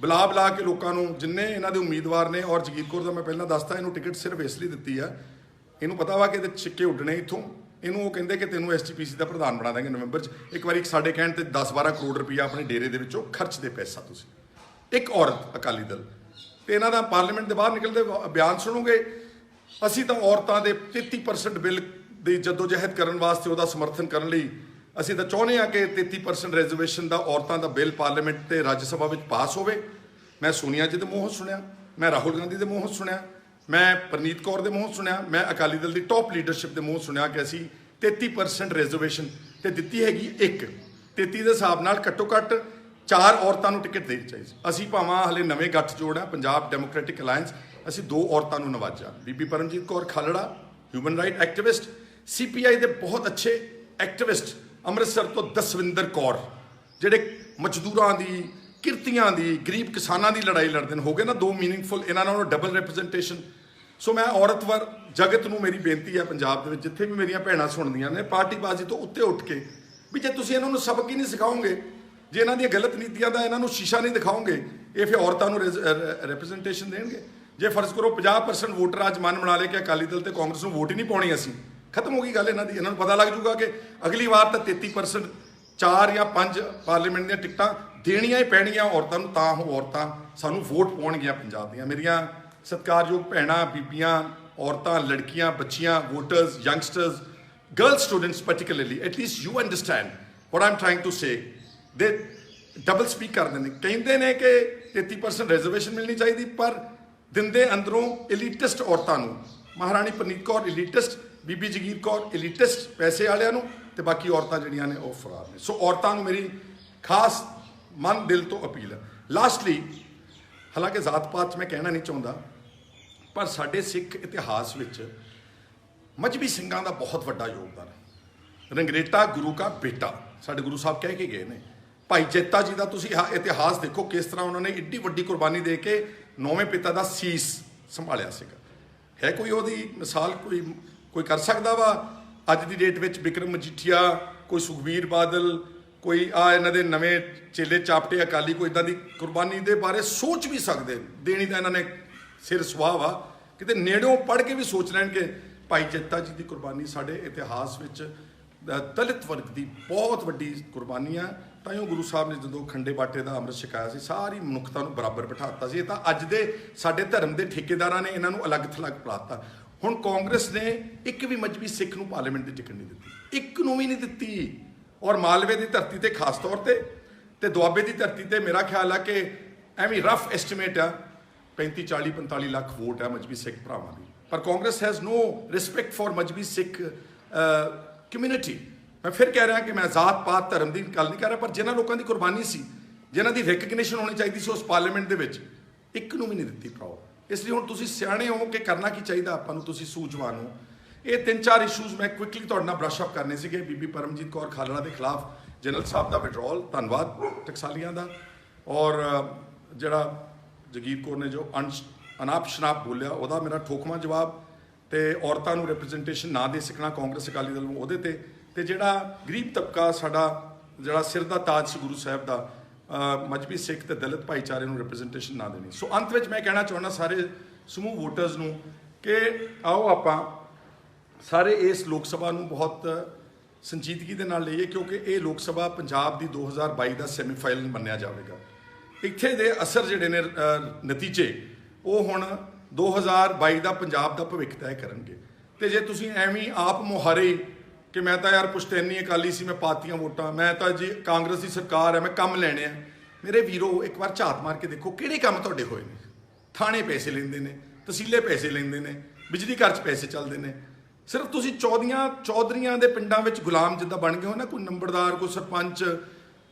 ਬੁਲਾ ਬੁਲਾ ਕੇ ਲੋਕਾਂ ਨੂੰ ਜਿੰਨੇ ਇਹਨਾਂ ਦੇ ਉਮੀਦਵਾਰ ਨੇ ਔਰ ਜਗੀਰ ਕੌਰ ਦਾ ਮੈਂ ਪਹਿਲਾਂ ਦੱਸਤਾ, ਇਹਨੂੰ ਟਿਕਟ ਸਿਰਫ ਇਸ ਲਈ ਦਿੱਤੀ ਆ। ਇਹਨੂੰ ਪਤਾ ਵਾ ਕਿ ਇਹਦੇ ਛਿੱਕੇ ਉੱਡਣੇ ਇੱਥੋਂ। ਇਹਨੂੰ ਉਹ ਕਹਿੰਦੇ ਕਿ ਤੈਨੂੰ ਐਸਟੀਪੀਸੀ ਦਾ ਪ੍ਰਧਾਨ ਬਣਾ ਦਾਂਗੇ ਨਵੰਬਰ 'ਚ। ਇੱਕ ਵਾਰੀ ਸਾਡੇ ਕਹਿਣ ਤੇ 10-12 ਕਰੋੜ ਰੁਪਈਆ ਆਪਣੇ ਡੇਰੇ ਦੇ ਵਿੱਚੋਂ ਖਰਚ ਦੇ ਪੈਸਾ ਤੁਸੀਂ। ਇੱਕ ਔਰਤ, ਅਕਾਲੀ ਦਲ। ਤੇ ਇਹਨਾਂ ਦਾ ਪਾਰਲੀਮੈਂਟ ਦੇ ਬਾਹਰ ਨਿਕਲਦੇ ਬ- ਬਿਆਨ ਸੁਣੋਗੇ। ਅਸੀਂ ਤਾਂ ਔਰਤਾਂ ਦੇ 33% ਬਿੱਲ ਦੀ ਜਦੋਜਹਿਦ ਕਰਨ ਵਾਸਤੇ ਉਹਦਾ ਸਮਰਥਨ ਕਰਨ ਲਈ ਅਸੀਂ ਤਾਂ ਚਾਹੁੰਦੇ ਹਾਂ ਕਿ 33% ਰਿਜ਼ਰਵੇਸ਼ਨ ਦਾ ਔਰਤਾਂ ਦਾ ਬਿੱਲ ਪਾਰਲੀਮੈਂਟ ਤੇ ਰਾਜ ਸਭਾ ਵਿੱਚ ਪਾਸ ਹੋਵੇ। ਮੈਂ ਸੋਨੀਆ ਜੀ ਦੇ ਮੂੰਹੋਂ ਸੁਣਿਆ, ਮੈਂ ਰਾਹੁਲ ਗਾਂਧੀ ਦੇ ਮੂੰਹੋਂ ਸੁਣਿਆ, ਮੈਂ ਪ੍ਰਨੀਤ ਕੌਰ ਦੇ ਮੂੰਹ ਸੁਣਿਆ, ਮੈਂ ਅਕਾਲੀ ਦਲ ਦੀ ਟੌਪ ਲੀਡਰਸ਼ਿਪ ਦੇ ਮੂੰਹ ਸੁਣਿਆ ਕਿ ਅਸੀਂ 33% ਰਿਜ਼ਰਵੇਸ਼ਨ ਤੇ ਦਿੱਤੀ ਹੈਗੀ ਇੱਕ। 33 ਦੇ ਹਿਸਾਬ ਨਾਲ ਘੱਟੋ ਘੱਟ ਚਾਰ ਔਰਤਾਂ ਨੂੰ ਟਿਕਟ ਦੇਣੀ ਚਾਹੀਦੀ ਅਸੀਂ ਭਾਵਾਂ ਹਲੇ ਨਵੇਂ ਗੱਠ ਜੋੜ ਆ, ਪੰਜਾਬ ਡੈਮੋਕ੍ਰੈਟਿਕ ਅਲਾਈਅੰਸ ਅਸੀਂ ਦੋ ਔਰਤਾਂ ਨੂੰ ਨਵਾਜਿਆ। Bibi Paramjit Kaur Khalra human right activist CPI ਦੇ ਬਹੁਤ ਅੱਛੇ ਐਕਟਿਵਿਸਟ ਅੰਮ੍ਰਿਤਸਰ ਤੋਂ ਦਸਵਿੰਦਰ ਕੌਰ, ਜਿਹੜੇ ਮਜ਼ਦੂਰਾਂ ਦੀ, ਕਿਰਤੀਆਂ ਦੀ, ਗਰੀਬ ਕਿਸਾਨਾਂ ਦੀ ਲੜਾਈ ਲੜਦੇ ਨੇ। ਹੋ ਗਏ ਨਾ ਦੋ ਮੀਨਿੰਗਫੁਲ ਇਹਨਾਂ ਨਾਲੋਂ ਡਬਲ ਰਿਪਰੈਜ਼ੈਂਟੇਸ਼ਨ ਸੋ ਮੈਂ ਔਰਤ ਵਰ, ਜਗਤ ਨੂੰ ਮੇਰੀ ਬੇਨਤੀ ਹੈ ਪੰਜਾਬ ਦੇ ਵਿੱਚ, ਜਿੱਥੇ ਵੀ ਮੇਰੀਆਂ ਭੈਣਾਂ ਸੁਣਦੀਆਂ ਨੇ, ਪਾਰਟੀਬਾਜ਼ੀ ਤੋਂ ਉੱਤੇ ਉੱਠ ਕੇ, ਵੀ ਜੇ ਤੁਸੀਂ ਇਹਨਾਂ ਨੂੰ ਸਬਕ ਹੀ ਨਹੀਂ ਸਿਖਾਓਗੇ ਜੇ ਇਹਨਾਂ ਦੀਆਂ ਗਲਤ ਨੀਤੀਆਂ ਦਾ ਇਹਨਾਂ ਨੂੰ ਸ਼ੀਸ਼ਾ ਨਹੀਂ ਦਿਖਾਓਗੇ ਇਹ ਫਿਰ ਔਰਤਾਂ ਨੂੰ ਰਿਪਰੈਜ਼ੈਂਟੇਸ਼ਨ ਦੇਣਗੇ। ਜੇ ਫਰਜ਼ ਕਰੋ 50% ਵੋਟਰ ਅੱਜ ਮਨ ਬਣਾ ਲੇ ਕਿ ਅਕਾਲੀ ਦਲ ਤੇ ਕਾਂਗਰਸ ਨੂੰ ਵੋਟ ਹੀ ਨਹੀਂ ਪਾਉਣੀ ਅਸੀਂ, ਖਤਮ ਹੋ ਗਈ ਗੱਲ ਇਹਨਾਂ ਦੀ। ਇਹਨਾਂ ਨੂੰ ਪਤਾ ਲੱਗ ਜੂਗਾ ਕਿ ਅਗਲੀ ਵਾਰ ਤਾਂ 33% ਚਾਰ ਜਾਂ ਪੰਜ ਪਾਰਲੀਮੈਂਟ ਦੀਆਂ ਟਿਕਟਾਂ ਦੇਣੀਆਂ ਹੀ ਪੈਣੀਆਂ ਔਰਤਾਂ ਨੂੰ, ਤਾਂ ਉਹ ਔਰਤਾਂ ਸਾਨੂੰ ਵੋਟ ਪਾਉਣਗੀਆਂ ਪੰਜਾਬ ਦੀਆਂ। ਮੇਰੀਆਂ ਸਤਿਕਾਰਯੋਗ ਭੈਣਾਂ, ਬੀਬੀਆਂ, ਔਰਤਾਂ, ਲੜਕੀਆਂ, ਬੱਚੀਆਂ voters youngsters girl students particularly at least you understand what am trying to say the doublespeak ਕਰਦੇ ਨੇ ਕਹਿੰਦੇ ਨੇ ਕਿ 33% ਰਿਜ਼ਰਵੇਸ਼ਨ ਮਿਲਣੀ ਚਾਹੀਦੀ, ਪਰ ਦਿੰਦੇ ਅੰਦਰੋਂ ਐਲੀਟਿਸਟ ਔਰਤਾਂ ਨੂੰ। ਮਹਾਰਾਣੀ ਪ੍ਰਨੀਤ ਕੌਰ ਐਲੀਟਿਸਟ ਬੀਬੀ ਜਗੀਰ ਕੌਰ ਐਲੀਟਿਸਟ ਪੈਸੇ ਵਾਲਿਆਂ ਨੂੰ ਤੇ ਬਾਕੀ ਔਰਤਾਂ ਜਿਹੜੀਆਂ ਨੇ ਉਹ ਫਰਾਰ ਨੇ। ਸੋ ਔਰਤਾਂ ਨੂੰ ਮੇਰੀ ਖਾਸ ਮਨ, ਦਿਲ ਤੋਂ ਅਪੀਲ ਹੈ। ਲਾਸਟਲੀ ਹਾਲਾਂਕਿ ਜ਼ਾਤ ਪਾਤ 'ਚ ਮੈਂ ਕਹਿਣਾ ਨਹੀਂ ਚਾਹੁੰਦਾ, ਪਰ ਸਾਡੇ ਸਿੱਖ ਇਤਿਹਾਸ ਵਿੱਚ ਮਜਬੀ ਸਿੰਘਾਂ ਦਾ ਬਹੁਤ ਵੱਡਾ ਯੋਗਦਾਨ ਹੈ। ਰੰਗਰੇਟਾ ਗੁਰੂ ਦਾ ਬੇਟਾ, ਸਾਡੇ ਗੁਰੂ ਸਾਹਿਬ ਕਹਿ ਕੇ ਗਏ ਨੇ ਭਾਈ ਜੇਤਾ ਜੀ ਦਾ ਤੁਸੀਂ ਹਾ- ਇਤਿਹਾਸ ਦੇਖੋ ਕਿਸ ਤਰ੍ਹਾਂ ਉਹਨਾਂ ਨੇ ਇੱਡੀ ਵੱਡੀ ਕੁਰਬਾਨੀ ਦੇ ਕੇ ਨੌਵੇਂ ਪਿਤਾ ਦਾ ਸੀਸ ਸੰਭਾਲਿਆ ਸੀਗਾ। ਹੈ ਕੋਈ ਉਹਦੀ ਮਿਸਾਲ ਕੋਈ ਕੋਈ ਕਰ ਸਕਦਾ ਵਾ? ਅੱਜ ਦੀ ਡੇਟ ਵਿੱਚ ਵਿਕਰਮ ਮਜੀਠੀਆ, ਕੋਈ ਸੁਖਬੀਰ ਬਾਦਲ, ਕੋਈ ਆ ਇਹਨਾਂ ਦੇ ਨਵੇਂ ਚੇਲੇ ਚਾਪਟੇ ਅਕਾਲੀ, ਕੋਈ ਇਦਾਂ ਦੀ ਕੁਰਬਾਨੀ ਦੇ ਬਾਰੇ ਸੋਚ ਵੀ ਸਕਦੇ। ਦੇਣੀ ਤਾਂ ਇਹਨਾਂ ਨੇ ਸਿਰ ਸੁਆਹ ਵਾ। ਕਿਤੇ ਨੇੜਿਓਂ ਪੜ੍ਹ ਕੇ ਵੀ ਸੋਚ ਲੈਣ ਕਿ ਭਾਈ ਜੱਤਾ ਜੀ ਦੀ ਕੁਰਬਾਨੀ ਸਾਡੇ ਇਤਿਹਾਸ ਵਿੱਚ ਦਲਿਤ ਵਰਗ ਦੀ ਬਹੁਤ ਵੱਡੀ ਕੁਰਬਾਨੀ ਆ। ਤਾਂ ਉਹ ਗੁਰੂ ਸਾਹਿਬ ਨੇ ਜਦੋਂ ਖੰਡੇ ਬਾਟੇ ਦਾ ਅੰਮ੍ਰਿਤ ਛਕਾਇਆ ਸੀ, ਸਾਰੀ ਮਨੁੱਖਤਾ ਨੂੰ ਬਰਾਬਰ ਬਿਠਾਤਾ ਸੀ। ਇਹ ਤਾਂ ਅੱਜ ਦੇ ਸਾਡੇ ਧਰਮ ਦੇ ਠੇਕੇਦਾਰਾਂ ਨੇ ਇਹਨਾਂ ਨੂੰ ਅਲੱਗ ਥਲੱਗ ਪਲਾਤਾ। ਹੁਣ ਕਾਂਗਰਸ ਨੇ ਇੱਕ ਵੀ ਮਜਬੀ ਸਿੱਖ ਨੂੰ ਪਾਰਲੀਮੈਂਟ ਦੀ ਟਿਕਟ ਨਹੀਂ ਦਿੱਤੀ। ਇੱਕ ਨੂੰ ਵੀ ਨਹੀਂ ਦਿੱਤੀ। ਔਰ ਮਾਲਵੇ ਦੀ ਧਰਤੀ ਤੇ ਖਾਸ ਤੌਰ ਤੇ ਤੇ ਦੁਆਬੇ ਦੀ ਧਰਤੀ ਤੇ ਮੇਰਾ ਖਿਆਲ ਆ ਕਿ ਐਵੇਂ ਰਫ ਐਸਟੀਮੇਟ ਆ 35 40 45 ਲੱਖ ਵੋਟ ਆ ਮਜਬੀ ਸਿੱਖ ਭਰਾਵਾਂ ਦੀ। ਪਰ Congress has no respect for Mazhabi Sikh community ਮੈਂ ਫਿਰ ਕਹਿ ਰਿਹਾ ਕਿ ਮੈਂ ਜ਼ਾਤ ਪਾਤ ਧਰਮ ਦੀ ਗੱਲ ਨਹੀਂ ਕਰ ਰਿਹਾ, ਪਰ ਜਿਨ੍ਹਾਂ ਲੋਕਾਂ ਦੀ ਕੁਰਬਾਨੀ ਸੀ, ਜਿਨ੍ਹਾਂ ਦੀ ਰੈਕਗਨੀਸ਼ਨ ਹੋਣੀ ਚਾਹੀਦੀ ਸੀ ਉਸ ਪਾਰਲੀਮੈਂਟ ਦੇ ਵਿੱਚ, ਇੱਕ ਨੂੰ ਵੀ ਨਹੀਂ ਦਿੱਤੀ ਪਾਓ। ਇਸ ਲਈ ਹੁਣ ਤੁਸੀਂ ਸਿਆਣੇ ਹੋ ਕਿ ਕਰਨਾ ਕੀ ਚਾਹੀਦਾ ਆਪਾਂ ਨੂੰ, ਤੁਸੀਂ ਸੂਝਵਾਨ ਹੋ। ਇਹ ਤਿੰਨ ਚਾਰ ਇਸ਼ੂਜ਼ ਮੈਂ ਕੁਇਕਲੀ ਤੁਹਾਡੇ ਨਾਲ ਬ੍ਰਸ਼ ਅਪ ਕਰਨੇ ਸੀਗੇ, ਬੀਬੀ ਪਰਮਜੀਤ ਕੌਰ ਖਾਲੜਾ ਦੇ ਖਿਲਾਫ, ਜਨਰਲ ਸਾਹਿਬ ਦਾ ਵਿਡਰਾਲ ਧੰਨਵਾਦ ਟਕਸਾਲੀਆਂ ਦਾ। ਔਰ ਜਿਹੜਾ ਜਗੀਰ ਕੌਰ ਨੇ ਜੋ ਅਨਸ਼- ਅਨਾਪ ਸ਼ਨਾਪ ਬੋਲਿਆ, ਉਹਦਾ ਮੇਰਾ ਠੋਕਵਾਂ ਜਵਾਬ ਤੇ ਔਰਤਾਂ ਨੂੰ ਰਿਪਰੈਜ਼ੈਂਟੇਸ਼ਨ ਨਾ ਦੇ ਸਕਣਾ ਕਾਂਗਰਸ ਅਕਾਲੀ ਦਲ ਨੂੰ, ਉਹਦੇ ਤੇ ਤੇ ਜਿਹੜਾ ਗਰੀਬ ਤਬਕਾ ਸਾਡਾ, ਜਿਹੜਾ ਸਿਰ ਦਾ ਤਾਜ ਸੀ ਗੁਰੂ ਸਾਹਿਬ ਦਾ ਮਜਬੀ ਸਿੱਖ ਤੇ ਦਲਿਤ ਭਾਈਚਾਰੇ ਨੂੰ ਰਿਪਰੈਜ਼ੈਂਟੇਸ਼ਨ ਨਾ ਦੇਣੀ। ਸੋ ਅੰਤ ਵਿੱਚ ਮੈਂ ਕਹਿਣਾ ਚਾਹੁੰਦਾ ਸਾਰੇ ਸਮੂਹ ਵੋਟਰਸ ਨੂੰ ਕਿ ਆਓ ਆਪਾਂ ਸਾਰੇ ਇਸ ਲੋਕ ਸਭਾ ਨੂੰ ਬਹੁਤ ਸੰਜੀਦਗੀ ਦੇ ਨਾਲ ਲਈਏ, ਕਿਉਂਕਿ ਇਹ ਲੋਕ ਸਭਾ ਪੰਜਾਬ ਦੀ 2022 ਦਾ ਸੈਮੀਫਾਈਨਲ ਮੰਨਿਆ ਜਾਵੇਗਾ। ਇੱਥੇ ਦੇ ਅਸਰ ਜਿਹੜੇ ਨੇ ਨਤੀਜੇ, ਉਹ ਹੁਣ 2022 ਦਾ ਪੰਜਾਬ ਦਾ ਭਵਿੱਖ ਤੈਅ ਕਰਨਗੇ। ਤੇ ਜੇ ਤੁਸੀਂ ਐਵੇਂ ਆਪ ਮੁਹਾਰੇ ਕਿ ਮੈਂ ਤਾਂ ਯਾਰ ਪੁਸ਼ਤੈਨੀ ਅਕਾਲੀ ਸੀ, ਮੈਂ ਪਾਤੀਆਂ ਵੋਟਾਂ, ਮੈਂ ਤਾਂ ਜੀ ਕਾਂਗਰਸ ਦੀ ਸਰਕਾਰ ਹੈ, ਮੈਂ ਕੰਮ ਲੈਣੇ ਆ। ਮੇਰੇ ਵੀਰੋ, ਇੱਕ ਵਾਰ ਝਾਤ ਮਾਰ ਕੇ ਦੇਖੋ ਕਿਹੜੇ ਕੰਮ ਤੁਹਾਡੇ ਹੋਏ ਨੇ। ਥਾਣੇ ਪੈਸੇ ਲੈਂਦੇ ਨੇ, ਤਹਿਸੀਲੇ ਪੈਸੇ ਲੈਂਦੇ ਨੇ, ਬਿਜਲੀ ਘਰ 'ਚ ਪੈਸੇ ਚੱਲਦੇ ਨੇ। ਸਿਰਫ ਤੁਸੀਂ ਚੌਧੀਆਂ ਚੌਧਰੀਆਂ ਦੇ ਪਿੰਡਾਂ ਵਿੱਚ ਗੁਲਾਮ ਜਿੱਦਾਂ ਬਣ ਗਏ ਹੋ ਨਾ, ਕੋਈ ਨੰਬਰਦਾਰ, ਕੋਈ ਸਰਪੰਚ,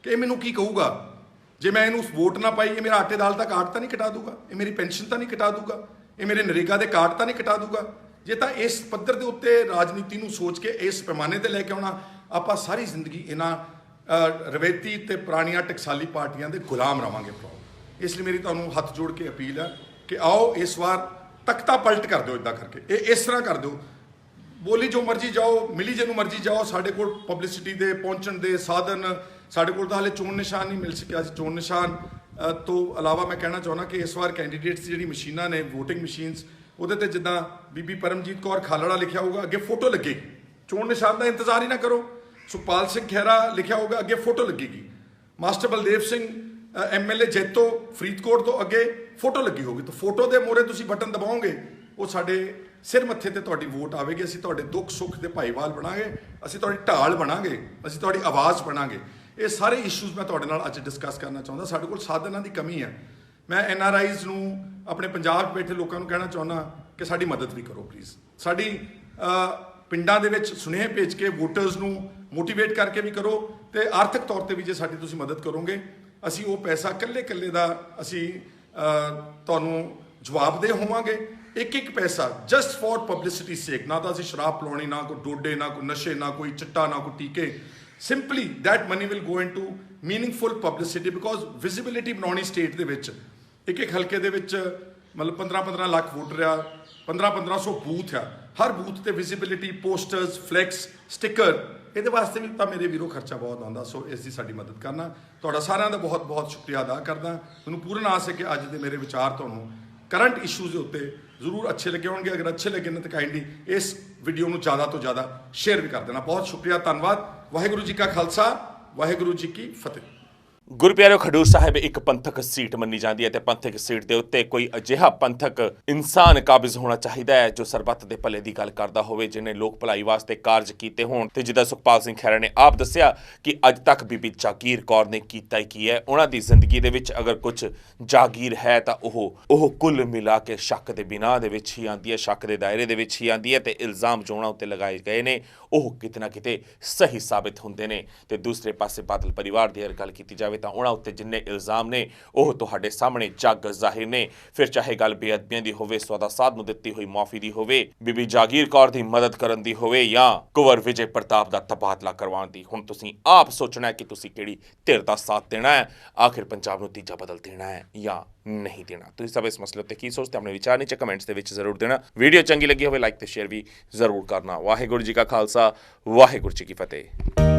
ਕਿ ਇਹ ਮੈਨੂੰ ਕੀ ਕਹੂਗਾ? ਜੇ ਮੈਂ ਇਹਨੂੰ ਵੋਟ ਨਾ ਪਾਈ, ਇਹ ਮੇਰਾ ਆਟੇ ਦਾਲ ਦਾ ਕਾਰਡ ਤਾਂ ਨਹੀਂ ਕਟਾ ਦੂਗਾ, ਇਹ ਮੇਰੀ ਪੈਨਸ਼ਨ ਤਾਂ ਨਹੀਂ ਕਟਾ ਦੂਗਾ, ਇਹ ਮੇਰੇ ਨਰੇਗਾ ਦੇ ਕਾਰਡ ਤਾਂ ਨਹੀਂ ਕਟਾ ਦੂਗਾ। ਜੇ ਤਾਂ ਇਸ ਪੱਧਰ ਦੇ ਉੱਤੇ ਰਾਜਨੀਤੀ ਨੂੰ ਸੋਚ ਕੇ ਇਸ ਪੈਮਾਨੇ ਤੇ ਲੈ ਕੇ ਆਉਣਾ ਆਪਾਂ ਸਾਰੀ ਜ਼ਿੰਦਗੀ ਇਹਨਾਂ ਅ, ਰਵੈਤੀ ਤੇ ਪੁਰਾਣੀਆਂ ਟਕਸਾਲੀ ਪਾਰਟੀਆਂ ਦੇ ਗੁਲਾਮ ਰਵਾਂਗੇ ਭਰਾ ਇਸ ਲਈ ਮੇਰੀ ਤੁਹਾਨੂੰ ਹੱਥ ਜੋੜ ਕੇ ਅਪੀਲ ਹੈ ਕਿ ਆਓ ਇਸ ਵਾਰ ਤਖਤਾ ਪਲਟ ਕਰ ਦਿਓ ਇਦਾਂ ਕਰਕੇ। ਇਹ ਇਸ ਤਰ੍ਹਾਂ ਕਰ ਦਿਓ। ਬੋਲੀ ਜੋ ਮਰਜ਼ੀ ਜਾਓ ਮਿਲੀ ਜਿਹਨੂੰ ਮਰਜ਼ੀ ਜਾਓ ਸਾਡੇ ਕੋਲ ਪਬਲਿਸਿਟੀ ਦੇ ਪਹੁੰਚਣ ਦੇ ਸਾਧਨ ਸਾਡੇ ਕੋਲ ਤਾਂ ਹਾਲੇ ਚੋਣ ਨਿਸ਼ਾਨ ਨਹੀਂ ਮਿਲ ਸਕਿਆ ਸੀ। ਚੋਣ ਨਿਸ਼ਾਨ ਤੋਂ ਇਲਾਵਾ ਮੈਂ ਕਹਿਣਾ ਚਾਹੁੰਦਾ ਕਿ ਇਸ ਵਾਰ ਕੈਂਡੀਡੇਟਸ ਦੀ ਜਿਹੜੀ ਮਸ਼ੀਨਾਂ ਨੇ VOTING ਮਸ਼ੀਨਸ ਉਹਦੇ ਤੇ ਜਿੱਦਾਂ ਬੀਬੀ ਪਰਮਜੀਤ ਕੌਰ ਖਾਲੜਾ ਲਿਖਿਆ ਹੋਊਗਾ, ਅੱਗੇ ਫੋਟੋ ਲੱਗੇਗੀ। ਚੋਣ ਨਿਸ਼ਾਨ ਦਾ ਇੰਤਜ਼ਾਰ ਹੀ ਨਾ ਕਰੋ। ਸੁਖਪਾਲ ਸਿੰਘ ਖਹਿਰਾ ਲਿਖਿਆ ਹੋਊਗਾ, ਅੱਗੇ ਫੋਟੋ ਲੱਗੇਗੀ। ਮਾਸਟਰ ਬਲਦੇਵ ਸਿੰਘ ਐਮਐਲਏ ਜੈਤੋ ਫਰੀਦਕੋਟ ਤੋਂ ਅੱਗੇ ਫੋਟੋ ਲੱਗੀ ਹੋਗੀ ਤਾਂ ਫੋਟੋ ਦੇ ਮੋਰੇ ਤੁਸੀਂ ਬਟਨ ਦਬਾਓਗੇ, ਉਹ ਸਾਡੇ ਸਿਰ ਮੱਥੇ ਤੇ ਤੁਹਾਡੀ ਵੋਟ ਆਵੇਗੀ। ਅਸੀਂ ਤੁਹਾਡੇ ਦੁੱਖ, ਸੁੱਖ ਦੇ ਭਾਈਵਾਲ ਬਣਾਂਗੇ। ਅਸੀਂ ਤੁਹਾਡੀ ਢਾਲ ਬਣਾਂਗੇ। ਅਸੀਂ ਤੁਹਾਡੀ ਆਵਾਜ਼ ਬਣਾਂਗੇ। ਇਹ ਸਾਰੇ ਇਸ਼ੂਜ਼ ਮੈਂ ਤੁਹਾਡੇ ਨਾਲ ਅੱਜ ਡਿਸਕਸ ਕਰਨਾ ਚਾਹੁੰਦਾ। ਸਾਡੇ ਕੋਲ ਸਾਧਨਾਂ ਦੀ ਕਮੀ ਹੈ। ਮੈਂ ਐਨ ਆਰ ਆਈਜ਼ ਨੂੰ ਆਪਣੇ ਪੰਜਾਬ ਬੈਠੇ ਲੋਕਾਂ ਨੂੰ ਕਹਿਣਾ ਚਾਹੁੰਦਾ ਕਿ ਸਾਡੀ ਮਦਦ ਵੀ ਕਰੋ ਪਲੀਜ਼ ਸਾਡੀ ਪਿੰਡਾਂ ਦੇ ਵਿੱਚ ਸੁਨੇਹੇ ਭੇਜ ਕੇ ਵੋਟਰਸ ਨੂੰ ਮੋਟੀਵੇਟ ਕਰਕੇ ਵੀ ਕਰੋ ਤੇ ਆਰਥਿਕ ਤੌਰ ਤੇ ਵੀ ਜੇ ਸਾਡੀ ਤੁਸੀਂ ਮਦਦ ਕਰੋਗੇ, ਅਸੀਂ ਉਹ ਪੈਸਾ ਕੱਲੇ ਕੱਲੇ ਦਾ ਅਸੀਂ ਤੁਹਾਨੂੰ ਜਵਾਬਦੇਹ ਹੋਵਾਂਗੇ। ਇੱਕ ਇੱਕ ਪੈਸਾ ਜਸਟ ਫॉर ਪਬਲਿਸਿਟੀ ਸੇਕ ਨਾ ਤਾਂ ਅਸੀਂ ਸ਼ਰਾਬ ਪਲਾਉਣੀ, ਨਾ ਕੋਈ ਡੋਡੇ, ਨਾ ਕੋਈ ਨਸ਼ੇ, ਨਾ ਕੋਈ ਚਿੱਟਾ, ਨਾ ਕੋਈ ਟੀਕੇ। Simply that money will go into meaningful publicity because visibility ਬਣਾਉਣੀ ਸਟੇਟ ਦੇ ਵਿੱਚ ਇੱਕ ਇੱਕ ਹਲਕੇ ਦੇ ਵਿੱਚ ਮਤਲਬ 15 15 ਲੱਖ ਵੋਟਰ ਆ 15 1500 ਬੂਥ ਆ। ਹਰ ਬੂਥ ਤੇ ਵਿਜ਼ਿਬਿਲਿਟੀ ਪੋਸਟਰਸ ਫਲੈਕਸ ਸਟicker ਇਹਦੇ ਵਾਸਤੇ ਵੀ ਤਾਂ ਮੇਰੇ ਵੀਰੋ ਖਰਚਾ ਬਹੁਤ ਆਉਂਦਾ, ਸੋ ਇਸ ਦੀ ਸਾਡੀ ਮਦਦ ਕਰਨਾ। ਤੁਹਾਡਾ ਸਾਰਿਆਂ ਦਾ ਬਹੁਤ ਬਹੁਤ ਸ਼ੁਕਰੀਆ ਅਦਾ ਕਰਦਾ। ਮੈਨੂੰ ਪੂਰਨ ਆਸ ਹੈ ਕਿ ਅੱਜ ਦੇ ਮੇਰੇ ਵਿਚਾਰ ਤੁਹਾਨੂੰ ਕਰੰਟ ਇਸ਼ੂਜ਼ ਦੇ ਉੱਤੇ ਜ਼ਰੂਰ ਅੱਛੇ ਲੱਗੇ ਹੋਣਗੇ। ਅਗਰ ਅੱਛੇ ਲੱਗੇ ਨੇ ਤਾਂ ਕਾਈਂਡਲੀ ਇਸ ਵੀਡੀਓ ਨੂੰ ਜ਼ਿਆਦਾ ਤੋਂ ਜ਼ਿਆਦਾ ਸ਼ੇਅਰ ਵੀ ਕਰ ਦੇਣਾ। ਬਹੁਤ ਸ਼ੁਕਰੀਆ, ਧੰਨਵਾਦ। ਵਾਹਿਗੁਰੂ ਜੀ ਕਾ ਖਾਲਸਾ, ਵਾਹਿਗੁਰੂ ਜੀ ਕੀ ਫਤਿਹ। ਗੁਰਪਿਆਰੋ ਖਡੂਰ ਸਾਹਿਬ, ਇੱਕ ਪੰਥਕ ਸੀਟ ਮੰਨੀ ਜਾਂਦੀ ਹੈ ਤੇ ਪੰਥਕ ਸੀਟ ਦੇ ਉੱਤੇ ਕੋਈ ਅਜਿਹਾ ਪੰਥਕ ਇਨਸਾਨ ਕਾਬਜ਼ ਹੋਣਾ ਚਾਹੀਦਾ ਹੈ ਜੋ ਸਰਬੱਤ ਦੇ ਭਲੇ ਦੀ ਗੱਲ ਕਰਦਾ ਹੋਵੇ ਜਿਨੇ ਲੋਕ ਭਲਾਈ ਵਾਸਤੇ ਕਾਰਜ ਕੀਤੇ ਹੋਣ। ਤੇ ਜਿੱਦਾਂ ਸੁਖਪਾਲ ਸਿੰਘ ਖਹਿਰਾ ਨੇ ਆਪ ਦੱਸਿਆ ਕਿ ਅੱਜ ਤੱਕ ਬੀਬੀ ਜਾਗੀਰ ਕੌਰ ਨੇ ਕੀਤਾ ਹੀ ਕੀ ਹੈ। ਉਹਨਾਂ ਦੀ ਜ਼ਿੰਦਗੀ ਦੇ ਵਿੱਚ ਅਗਰ ਕੁਝ ਜਾਗੀਰ ਹੈ ਤਾਂ ਉਹ ਉਹ ਕੁੱਲ ਮਿਲਾ ਕੇ ਸ਼ੱਕ ਦੇ ਬਿਨਾਂ ਦੇ ਵਿੱਚ ਹੀ ਆਂਦੀ ਹੈ, ਸ਼ੱਕ ਦੇ ਦਾਇਰੇ ਦੇ ਵਿੱਚ ਹੀ ਆਂਦੀ ਹੈ ਤੇ ਇਲਜ਼ਾਮ ਜੋ ਉਹਨਾਂ ਉੱਤੇ ਲਗਾਏ ਗਏ ਨੇ। ਉਹ ਕਿਤੇ ਨਾ ਕਿਤੇ ਸਹੀ ਸਾਬਿਤ ਹੁੰਦੇ ਨੇ। ਤੇ ਦੂਸਰੇ ਪਾਸੇ ਬਾਦਲ ਪਰਿਵਾਰ ਦੀ ਅਗਰ ਗੱਲ ਕੀਤੀ ਜਾਵੇ ਤਾਂ ਉਹਨਾਂ ਉੱਤੇ ਜਿੰਨੇ ਇਲਜ਼ਾਮ ਨੇ, ਉਹ ਤੁਹਾਡੇ ਸਾਹਮਣੇ ਜੱਗ ਜ਼ਾਹਿਰ ਨੇ। ਫਿਰ ਚਾਹੇ ਗੱਲ ਬੇਅਦਬੀਆਂ ਦੀ ਹੋਵੇ, ਸੌਦਾ ਸਾਧ ਨੂੰ ਦਿੱਤੀ ਹੋਈ ਮਾਫੀ ਦੀ ਹੋਵੇ, ਬੀਬੀ ਜਾਗੀਰ ਕੌਰ ਦੀ ਮਦਦ ਕਰਨ ਦੀ ਹੋਵੇ ਜਾਂ ਕੁਵਰ ਵਿਜੇ ਪ੍ਰਤਾਪ ਦਾ ਤਬਾਦਲਾ ਕਰਵਾਉਣ ਦੀ। ਹੁਣ ਤੁਸੀਂ ਆਪ ਸੋਚਣਾ ਹੈ ਕਿ ਤੁਸੀਂ ਕਿਹੜੀ ਧਿਰ ਦਾ ਸਾਥ ਦੇਣਾ ਹੈ, ਆਖਿਰ ਪੰਜਾਬ ਨੂੰ ਤੀਜਾ ਬਦਲ ਦੇਣਾ ਹੈ ਜਾਂ ਨਹੀਂ ਦੇਣਾ। ਤੁਸੀਂ ਸਭ ਇਸ ਮਸਲੇ ਉੱਤੇ ਕੀ ਸੋਚਦੇ ਆਪਣੇ ਵਿਚਾਰ ਨੀਚੇ ਕਮੈਂਟਸ ਦੇ ਵਿੱਚ ਜ਼ਰੂਰ ਦੇਣਾ। ਵੀਡੀਓ ਚੰਗੀ ਲੱਗੀ ਹੋਵੇ, ਲਾਈਕ ਤੇ ਸ਼ੇਅਰ ਵੀ ਜ਼ਰੂਰ ਕਰਨਾ। ਵਾਹਿਗੁਰੂ ਜੀ ਕਾ ਖਾਲਸਾ, ਵਾਹਿਗੁਰੂ ਜੀ ਕੀ ਫਤਿਹ।